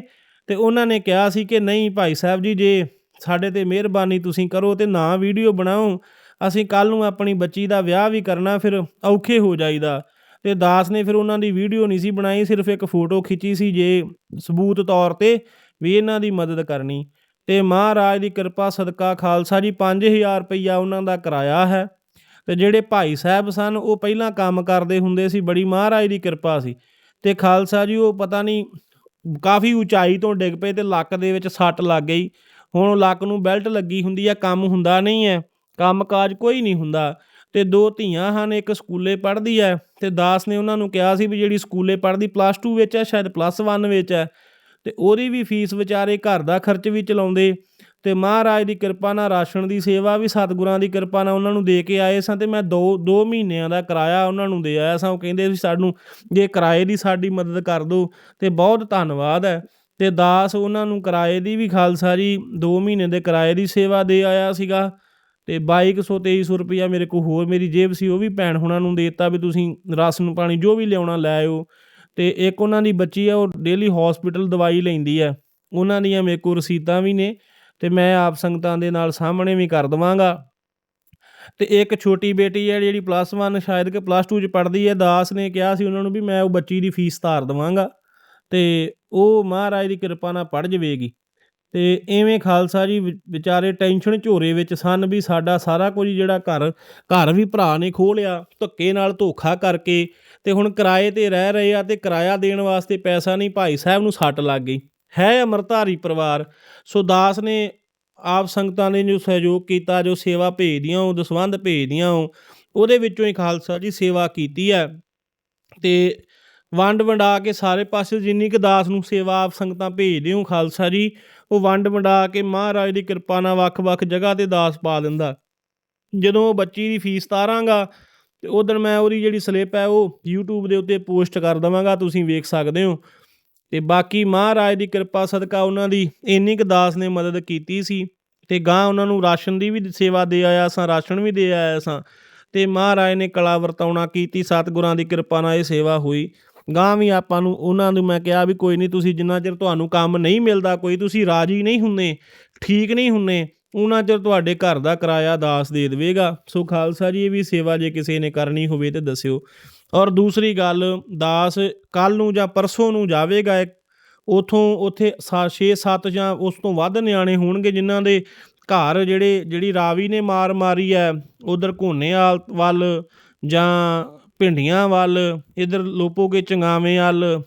A: ਤੇ ਉਹਨਾਂ ਨੇ ਕਿਹਾ ਸੀ ਕਿ ਨਹੀਂ ਭਾਈ ਸਾਹਿਬ ਜੀ, ਜੇ ਸਾਡੇ ਤੇ ਮਿਹਰਬਾਨੀ ਤੁਸੀਂ ਕਰੋ ਤੇ ਨਾ ਵੀਡੀਓ ਬਣਾਓ, ਅਸੀਂ ਕੱਲ ਨੂੰ ਆਪਣੀ ਬੱਚੀ ਦਾ ਵਿਆਹ ਵੀ ਕਰਨਾ ਫਿਰ ਔਖੇ ਹੋ ਜਾਈਦਾ। ਤੇ ਦਾਸ ਨੇ ਫਿਰ ਉਹਨਾਂ ਦੀ ਵੀਡੀਓ ਨਹੀਂ ਸੀ ਬਣਾਈ, ਸਿਰਫ ਇੱਕ ਫੋਟੋ ਖਿੱਚੀ ਸੀ ਜੇ ਸਬੂਤ ਤੌਰ ਤੇ ਵੀ ਇਹਨਾਂ ਦੀ ਮਦਦ ਕਰਨੀ। ਤੇ ਮਹਾਰਾਜ ਦੀ ਕਿਰਪਾ ਸਦਕਾ ਖਾਲਸਾ ਜੀ 5000 ਰੁਪਈਆ ਉਹਨਾਂ ਦਾ ਕਿਰਾਇਆ ਹੈ। ਤੇ ਜਿਹੜੇ ਭਾਈ ਸਾਹਿਬ ਸਨ, ਉਹ ਪਹਿਲਾਂ ਕੰਮ ਕਰਦੇ ਹੁੰਦੇ ਸੀ, ਬੜੀ ਮਹਾਰਾਜ ਦੀ ਕਿਰਪਾ ਸੀ। ਤੇ ਖਾਲਸਾ ਜੀ, ਉਹ ਪਤਾ ਨਹੀਂ ਕਾਫੀ ਉਚਾਈ ਤੋਂ ਡਿੱਗ ਪਏ ਤੇ ਲੱਕ ਦੇ ਵਿੱਚ ਸੱਟ ਲੱਗ ਗਈ। ਹੁਣ ਲੱਕ ਨੂੰ ਬੈਲਟ ਲੱਗੀ ਹੁੰਦੀ ਆ, ਕੰਮ ਹੁੰਦਾ ਨਹੀਂ ਹੈ ਕੰਮਕਾਜ ਕੋਈ ਨਹੀਂ ਹੁੰਦਾ। ਤੇ ਦੋ ਧੀਆਂ ਹਨ, ਇੱਕ ਸਕੂਲੇ ਪੜ੍ਹਦੀ ਹੈ ਤੇ ਦਾਸ ਨੇ ਉਹਨਾਂ ਨੂੰ ਕਿਹਾ ਸੀ ਵੀ ਜਿਹੜੀ ਸਕੂਲੇ ਪੜ੍ਹਦੀ ਪਲੱਸ 2 ਵਿੱਚ ਹੈ ਸ਼ਾਇਦ ਪਲੱਸ 1 ਵਿੱਚ ਹੈ ਤੇ ਉਹਦੀ ਵੀ ਫੀਸ ਵਿਚਾਰੇ ਘਰ ਦਾ ਖਰਚ ਵੀ ਚਲਾਉਂਦੇ ਤੇ ਮਹਾਰਾਜ ਦੀ ਕਿਰਪਾ ਨਾਲ ਰਾਸ਼ਨ ਦੀ ਸੇਵਾ ਵੀ ਸਤਿਗੁਰਾਂ ਦੀ ਕਿਰਪਾ ਨਾਲ ਉਹਨਾਂ ਨੂੰ ਦੇ ਕੇ ਆਏ ਸਾਂ ਤੇ ਮੈਂ 2 2 ਮਹੀਨਿਆਂ ਦਾ ਕਿਰਾਇਆ ਉਹਨਾਂ ਨੂੰ ਦੇ ਆਇਆ ਸਾਂ। ਉਹ ਕਹਿੰਦੇ ਵੀ ਸਾਨੂੰ ਜੇ ਕਿਰਾਏ ਦੀ ਸਾਡੀ ਮਦਦ ਕਰ ਦਿਓ ਤੇ ਬਹੁਤ ਧੰਨਵਾਦ ਹੈ। ਤੇ ਦਾਸ ਉਹਨਾਂ ਨੂੰ ਕਿਰਾਏ ਦੀ ਵੀ ਖਾਲਸਾ ਜੀ 2 ਮਹੀਨੇ ਦੇ ਕਿਰਾਏ ਦੀ ਸੇਵਾ ਦੇ ਆਇਆ ਸੀਗਾ ਤੇ 2200 2300 ਰੁਪਇਆ ਮੇਰੇ ਕੋਲ ਹੋਰ ਮੇਰੀ ਜੇਬ ਸੀ, ਉਹ ਵੀ ਭੈਣ ਹੁਣਾਂ ਨੂੰ ਦੇ ਦਿੱਤਾ ਵੀ ਤੁਸੀਂ ਰਾਸ਼ਨ ਪਾਣੀ ਜੋ ਵੀ ਲਿਆਉਣਾ ਲੈ ਆਇਓ। ਤੇ ਇੱਕ ਉਹਨਾਂ ਦੀ ਬੱਚੀ ਆ, ਉਹ ਡੇਲੀ ਹਸਪੀਟਲ ਦਵਾਈ ਲੈਂਦੀ ਆ। ਉਹਨਾਂ ਦੀਆਂ ਮੇਰੇ ਕੋਲ ਰਸੀਦਾਂ ਵੀ ਨੇ ਤੇ ਮੈਂ ਆਪ ਸੰਗਤਾਂ ਦੇ ਨਾਲ ਸਾਹਮਣੇ ਵੀ ਕਰ ਦਵਾਂਗਾ। ਤੇ ਇੱਕ ਛੋਟੀ ਬੇਟੀ ਹੈ ਜਿਹੜੀ ਪਲੱਸ 1 ਸ਼ਾਇਦ ਕਿ ਪਲੱਸ 2 ਚ ਪੜ੍ਹਦੀ ਹੈ ਦਾਸ ਨੇ ਕਿਹਾ ਸੀ ਉਹਨਾਂ ਨੂੰ ਵੀ ਮੈਂ ਉਹ ਬੱਚੀ ਦੀ ਫੀਸ ਤਾਰ ਦਵਾਂਗਾ। ਤੇ ਉਹ ਮਹਾਰਾਜ ਦੀ ਕਿਰਪਾ ਨਾਲ ਪੜ੍ਹ ਜਵੇਗੀ। ਤੇ ਐਵੇਂ ਖਾਲਸਾ ਜੀ ਵਿਚਾਰੇ ਟੈਨਸ਼ਨ ਝੋਰੇ ਵਿੱਚ ਸਨ ਵੀ ਸਾਡਾ ਸਾਰਾ ਕੁਝ ਜਿਹੜਾ ਘਰ ਘਰ ਵੀ ਭਰਾ ਨੇ ਖੋਹ ਲਿਆ, ਧੱਕੇ ਨਾਲ ਧੋਖਾ ਕਰਕੇ ਤੇ ਹੁਣ ਕਿਰਾਏ ਤੇ ਰਹਿ ਰਹੇ ਆ ਤੇ ਕਿਰਾਇਆ ਦੇਣ ਵਾਸਤੇ ਪੈਸਾ ਨਹੀਂ, ਭਾਈ ਸਾਹਿਬ ਨੂੰ ਸੱਟ ਲੱਗ ਗਈ। ਹੈ ਅਮਰਧਾਰੀ ਪਰਿਵਾਰ। ਸੋ ਦਾਸ ਨੇ ਆਪ ਸੰਗਤਾਂ ਨੇ ਜੋ ਸਹਿਯੋਗ ਕੀਤਾ, ਜੋ ਸੇਵਾ ਭੇਜਦੀਆਂ ਉਹ ਦਸਵੰਧ ਭੇਜਦੀਆਂ ਉਹ ਉਹਦੇ ਵਿੱਚੋਂ ਹੀ ਖਾਲਸਾ ਜੀ ਸੇਵਾ ਕੀਤੀ ਹੈ। ਤੇ ਵੰਡ ਵੰਡਾ ਕੇ ਸਾਰੇ ਪਾਸੇ ਜਿੰਨੀ ਕੁ ਦਾਸ ਨੂੰ ਸੇਵਾ ਆਪ ਸੰਗਤਾਂ ਭੇਜਦੇ ਹੋ ਖਾਲਸਾ ਜੀ, ਉਹ ਵੰਡ ਵੰਡਾ ਕੇ ਮਹਾਰਾਜ ਦੀ ਕਿਰਪਾ ਨਾਲ ਵੱਖ-ਵੱਖ ਜਗ੍ਹਾ ਤੇ ਦਾਸ ਪਾ ਦਿੰਦਾ। ਜਦੋਂ ਉਹ ਬੱਚੀ ਦੀ ਫੀਸ ਤਾਰਾਂਗਾ ਤੇ ਉਦੋਂ ਮੈਂ ਉਹਦੀ ਜਿਹੜੀ ਸਲਿੱਪ ਹੈ ਉਹ YouTube ਦੇ ਉੱਤੇ ਪੋਸਟ ਕਰ ਦਵਾਂਗਾ, ਤੁਸੀਂ ਵੇਖ ਸਕਦੇ ਹੋ। ਤੇ ਬਾਕੀ ਮਹਾਰਾਜ ਦੀ ਕਿਰਪਾ, ਸਦਕਾ ਉਹਨਾਂ ਦੀ ਇੰਨੀ ਕੁ ਦਾਸ ਨੇ ਮਦਦ ਕੀਤੀ ਸੀ ਤੇ ਗਾਂ ਉਹਨਾਂ ਨੂੰ ਰਾਸ਼ਨ ਦੀ ਵੀ ਸੇਵਾ ਦੇ ਆਇਆ ਸਾਂ, ਰਾਸ਼ਨ ਵੀ ਦੇ ਆਇਆ ਸਾਂ। ਤੇ ਮਹਾਰਾਜ ਨੇ ਕਲਾ ਵਰਤਾਉਣਾ ਕੀਤੀ, ਸਤਿਗੁਰਾਂ ਦੀ ਕਿਰਪਾ ਨਾਲ ਇਹ ਸੇਵਾ ਹੋਈ। ਗਾਂ ਵੀ ਆਪਾਂ ਨੂੰ ਉਹਨਾਂ ਨੂੰ ਮੈਂ ਕਿਹਾ ਵੀ ਕੋਈ ਨਹੀਂ ਤੁਸੀਂ ਜਿੰਨਾ ਚਿਰ ਤੁਹਾਨੂੰ ਕੰਮ ਨਹੀਂ ਮਿਲਦਾ, ਕੋਈ ਤੁਸੀਂ ਰਾਜੀ ਨਹੀਂ ਹੁੰਨੇ ਠੀਕ ਨਹੀਂ ਹੁੰਨੇ ਉਹਨਾਂ ਚਿਰ ਤੁਹਾਡੇ ਘਰ ਦਾ ਕਿਰਾਇਆ ਦਾਸ ਦੇ ਦੇਵੇਗਾ। ਸੋ ਖਾਲਸਾ ਜੀ, ਇਹ ਵੀ ਸੇਵਾ ਜੇ ਕਿਸੇ ਨੇ ਕਰਨੀ ਹੋਵੇ ਤੇ ਦੱਸਿਓ। ਔਰ ਦੂਸਰੀ ਗੱਲ, ਦਾਸ ਕੱਲ ਨੂੰ ਜਾਂ ਪਰਸੋਂ ਨੂੰ ਜਾਵੇਗਾ ਇੱਕ। ਉਥੋਂ ਉੱਥੇ 6 7 ਜਾਂ ਉਸ ਤੋਂ ਵੱਧ ਨਿਆਣੇ ਹੋਣਗੇ ਜਿਨ੍ਹਾਂ ਦੇ ਘਰ ਜਿਹੜੇ, ਜਿਹੜੀ ਰਾਵੀ ਨੇ ਮਾਰ ਮਾਰੀ ਹੈ ਉਧਰ ਘੋਨੇਵਾਲ ਵੱਲ ਜਾਂ ਭਿੰਡੀਆਂ ਵੱਲ, ਇਧਰ ਲੋਪੋਗੇ ਚੰਗਾਵੇਂ ਵੱਲ।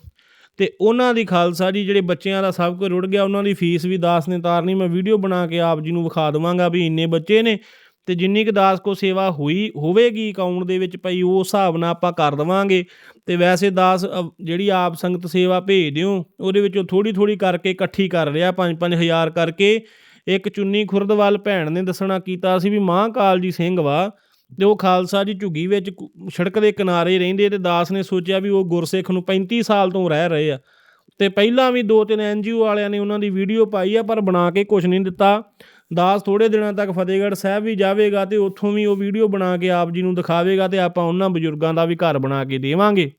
A: ਤੇ ਉਹਨਾਂ ਦੀ ਖਾਲਸਾ ਜੀ ਜਿਹੜੇ ਬੱਚਿਆਂ ਦਾ ਸਭ ਕੁਝ ਰੁੜ ਗਿਆ ਉਹਨਾਂ ਦੀ ਫੀਸ ਵੀ ਦਾਸ ਨੇ ਤਾਰਨੀ ਮੈਂ ਵੀਡੀਓ ਬਣਾ ਕੇ ਆਪ ਜੀ ਨੂੰ ਵਿਖਾ ਦਵਾਂਗਾ ਵੀ ਇੰਨੇ ਬੱਚੇ ਨੇ ਤੇ ਜਿੰਨੀ ਕੁ ਦਾਸ ਕੋ ਸੇਵਾ ਹੋਈ ਹੋਵੇਗੀ ਅਕਾਊਂਟ ਦੇ ਵਿੱਚ ਪਈ ਉਹ ਹਿਸਾਬ ਨਾਲ ਆਪਾਂ ਕਰ ਦਵਾਂਗੇ। ਤੇ ਵੈਸੇ ਦਾਸ ਅ, ਜਿਹੜੀ ਆਪ ਸੰਗਤ ਸੇਵਾ ਭੇਜ ਦਿਓ ਉਹਦੇ ਵਿੱਚੋਂ ਥੋੜੀ ਥੋੜੀ ਕਰਕੇ ਇਕੱਠੀ ਕਰ ਰਿਹਾ 5-5000 ਕਰਕੇ। ਇੱਕ ਚੁੰਨੀ ਖੁਰਦਵਾਲ ਭੈਣ ਨੇ ਦੱਸਣਾ ਕੀਤਾ ਸੀ ਵੀ ਮਾਂ ਕਾਲਜੀ ਸਿੰਘ ਵਾ ਤੇ ਉਹ ਖਾਲਸਾ ਜੀ ਝੁੱਗੀ ਵਿੱਚ ਕੁ- ਸੜਕ ਦੇ ਕਿਨਾਰੇ ਰਹਿੰਦੇ ਤੇ ਦਾਸ ਨੇ ਸੋਚਿਆ ਵੀ ਉਹ ਗੁਰਸਿੱਖ ਨੂੰ 35 ਸਾਲ ਤੋਂ ਰਹਿ ਰਹੇ ਆ। ਤੇ ਪਹਿਲਾਂ ਵੀ ਦੋ ਤਿੰਨ ਐਨਜੀਓ ਵਾਲਿਆਂ ਨੇ ਉਹਨਾਂ ਦੀ ਵੀਡੀਓ ਪਾਈ ਆ, ਪਰ ਬਣਾ ਕੇ ਕੁਝ ਨਹੀਂ ਦਿੱਤਾ। ਦਾਸ ਥੋੜੇ ਦਿਨਾਂ ਤੱਕ ਫਤਿਹਗੜ੍ਹ ਸਾਹਿਬ ਵੀ ਜਾਵੇਗਾ ਤੇ ਉੱਥੋਂ ਵੀ ਉਹ ਵੀਡੀਓ ਬਣਾ ਕੇ ਆਪ ਜੀ ਨੂੰ ਦਿਖਾਵੇਗਾ ਤੇ ਆਪਾਂ ਉਹਨਾਂ ਬਜ਼ੁਰਗਾਂ ਦਾ ਵੀ ਘਰ ਬਣਾ ਕੇ ਦੇਵਾਂਗੇ।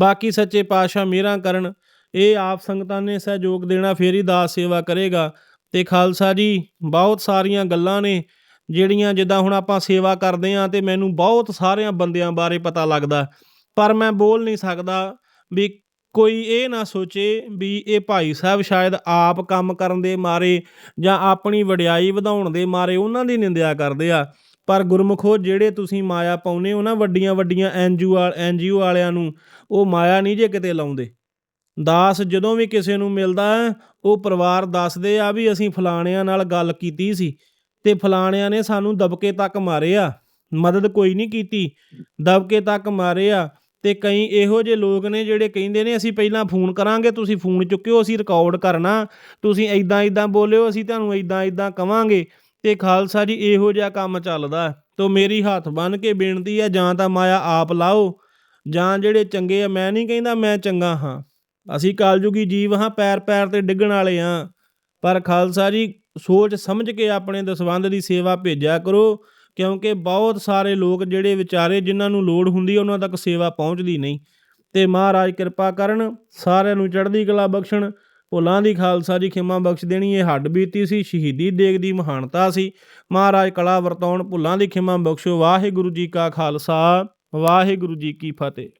A: ਬਾਕੀ ਸੱਚੇ ਪਾਤਸ਼ਾਹ ਮਿਹਰਾਂ ਕਰਨ, ਇਹ ਆਪ ਸੰਗਤਾਂ ਨੇ ਸਹਿਯੋਗ ਦੇਣਾ, ਫੇਰ ਹੀ ਦਾਸ ਸੇਵਾ ਕਰੇਗਾ। ਤੇ ਖਾਲਸਾ ਜੀ, ਬਹੁਤ ਸਾਰੀਆਂ ਗੱਲਾਂ ਨੇ। ਜਿਹੜੀਆਂ ਜਿੱਦਾਂ ਹੁਣ ਆਪਾਂ ਸੇਵਾ ਕਰਦੇ ਆਂ ਤੇ ਮੈਨੂੰ ਬਹੁਤ ਸਾਰਿਆਂ ਬੰਦਿਆਂ ਬਾਰੇ ਪਤਾ ਲੱਗਦਾ। ਪਰ ਮੈਂ ਬੋਲ ਨਹੀਂ ਸਕਦਾ ਵੀ ਕੋਈ ਇਹ ਨਾ ਸੋਚੇ ਵੀ ਇਹ ਭਾਈ ਸਾਹਿਬ ਸ਼ਾਇਦ ਆਪ ਕੰਮ ਕਰਨ ਦੇ ਮਾਰੇ ਜਾਂ ਆਪਣੀ ਵਡਿਆਈ ਵਧਾਉਣ ਦੇ ਮਾਰੇ ਉਹਨਾਂ ਦੀ ਨਿੰਦਿਆ ਕਰਦੇ ਆ। ਪਰ ਗੁਰਮੁਖੋ ਜਿਹੜੇ ਤੁਸੀਂ ਮਾਇਆ ਪਾਉਨੇ ਹੋ ਨਾ ਵੱਡੀਆਂ ਵੱਡੀਆਂ ਐਨਜੀਓ ਐਨਜੀਓ ਵਾਲਿਆਂ ਨੂੰ, ਉਹ ਮਾਇਆ ਨਹੀਂ ਜੇ ਕਿਤੇ ਲਾਉਂਦੇ। ਦਾਸ ਜਦੋਂ ਵੀ ਕਿਸੇ ਨੂੰ ਮਿਲਦਾ, ਉਹ ਪਰਿਵਾਰ ਦੱਸਦੇ ਆ ਵੀ ਅਸੀਂ ਫਲਾਣਿਆਂ ਨਾਲ ਗੱਲ ਕੀਤੀ ਸੀ। ਤੇ ਫਲਾਣਿਆਂ ਨੇ ਸਾਨੂੰ ਦਬਕੇ ਤੱਕ ਮਾਰਿਆ। ਮਦਦ ਕੋਈ ਨਹੀਂ ਕੀਤੀ। ਦਬਕੇ ਤੱਕ ਮਾਰੇ ਆ ਤੇ ਕਈ ਇਹੋ ਜਿਹੇ ਲੋਕ ਨੇ ਜਿਹੜੇ ਕਹਿੰਦੇ ਨੇ, ਅਸੀਂ ਪਹਿਲਾਂ ਫੋਨ ਕਰਾਂਗੇ, ਤੁਸੀਂ ਫੋਨ ਚੁੱਕਿਓ, ਅਸੀਂ ਰਿਕਾਰਡ ਕਰਨਾ। ਤੁਸੀਂ ਐਦਾਂ ਐਦਾਂ ਬੋਲਿਓ, ਅਸੀਂ ਤੁਹਾਨੂੰ ਐਦਾਂ ਐਦਾਂ ਕਵਾਂਗੇ। ਤੇ ਖਾਲਸਾ ਜੀ, ਇਹੋ ਜਿਹਾ ਕੰਮ ਚੱਲਦਾ। ਤੋ ਮੇਰੀ ਹੱਥ ਬੰਨ ਕੇ ਬੇਨਤੀ ਆ ਜਾਂ ਤਾਂ ਮਾਇਆ ਆਪ ਲਾਓ, ਜਾਂ ਜਿਹੜੇ ਚੰਗੇ ਆ, ਮੈਂ ਨਹੀਂ ਕਹਿੰਦਾ ਮੈਂ ਚੰਗਾ ਹਾਂ। ਅਸੀਂ ਕਾਲਜੁਗੀ ਜੀਵ ਹਾਂ ਪੈਰ ਪੈਰ ਤੇ ਡਿੱਗਣ ਵਾਲੇ ਹਾਂ। ਪਰ ਖਾਲਸਾ ਜੀ ਸੋਚ ਸਮਝ ਕੇ ਆਪਣੇ ਦਸਵੰਧ ਦੀ ਸੇਵਾ ਭੇਜਿਆ ਕਰੋ, ਕਿਉਂਕਿ ਬਹੁਤ ਸਾਰੇ ਲੋਕ ਜਿਹੜੇ ਵਿਚਾਰੇ ਜਿਨ੍ਹਾਂ ਨੂੰ ਲੋੜ ਹੁੰਦੀ ਉਹਨਾਂ ਤੱਕ ਸੇਵਾ ਪਹੁੰਚਦੀ ਨਹੀਂ। ਤੇ ਮਹਾਰਾਜ ਕਿਰਪਾ ਕਰਨ, ਸਾਰਿਆਂ ਨੂੰ ਚੜ੍ਹਦੀ ਕਲਾ ਬਖਸ਼ਣ। ਭੁੱਲਾਂ ਦੀ ਖਾਲਸਾ ਜੀ ਖਿਮਾ ਬਖਸ਼ ਦੇਣੀ, ਇਹ ਹੱਡ ਬੀਤੀ ਸੀ, ਸ਼ਹੀਦੀ ਦੇਗ ਦੀ ਮਹਾਨਤਾ ਸੀ। ਮਹਾਰਾਜ ਕਲਾ ਵਰਤਾਉਣ, ਭੁੱਲਾਂ ਦੀ ਖਿਮਾ ਬਖਸ਼ੋ। ਵਾਹਿਗੁਰੂ ਜੀ ਕਾ ਖਾਲਸਾ, ਵਾਹਿਗੁਰੂ ਜੀ ਕੀ ਫਤਿਹ।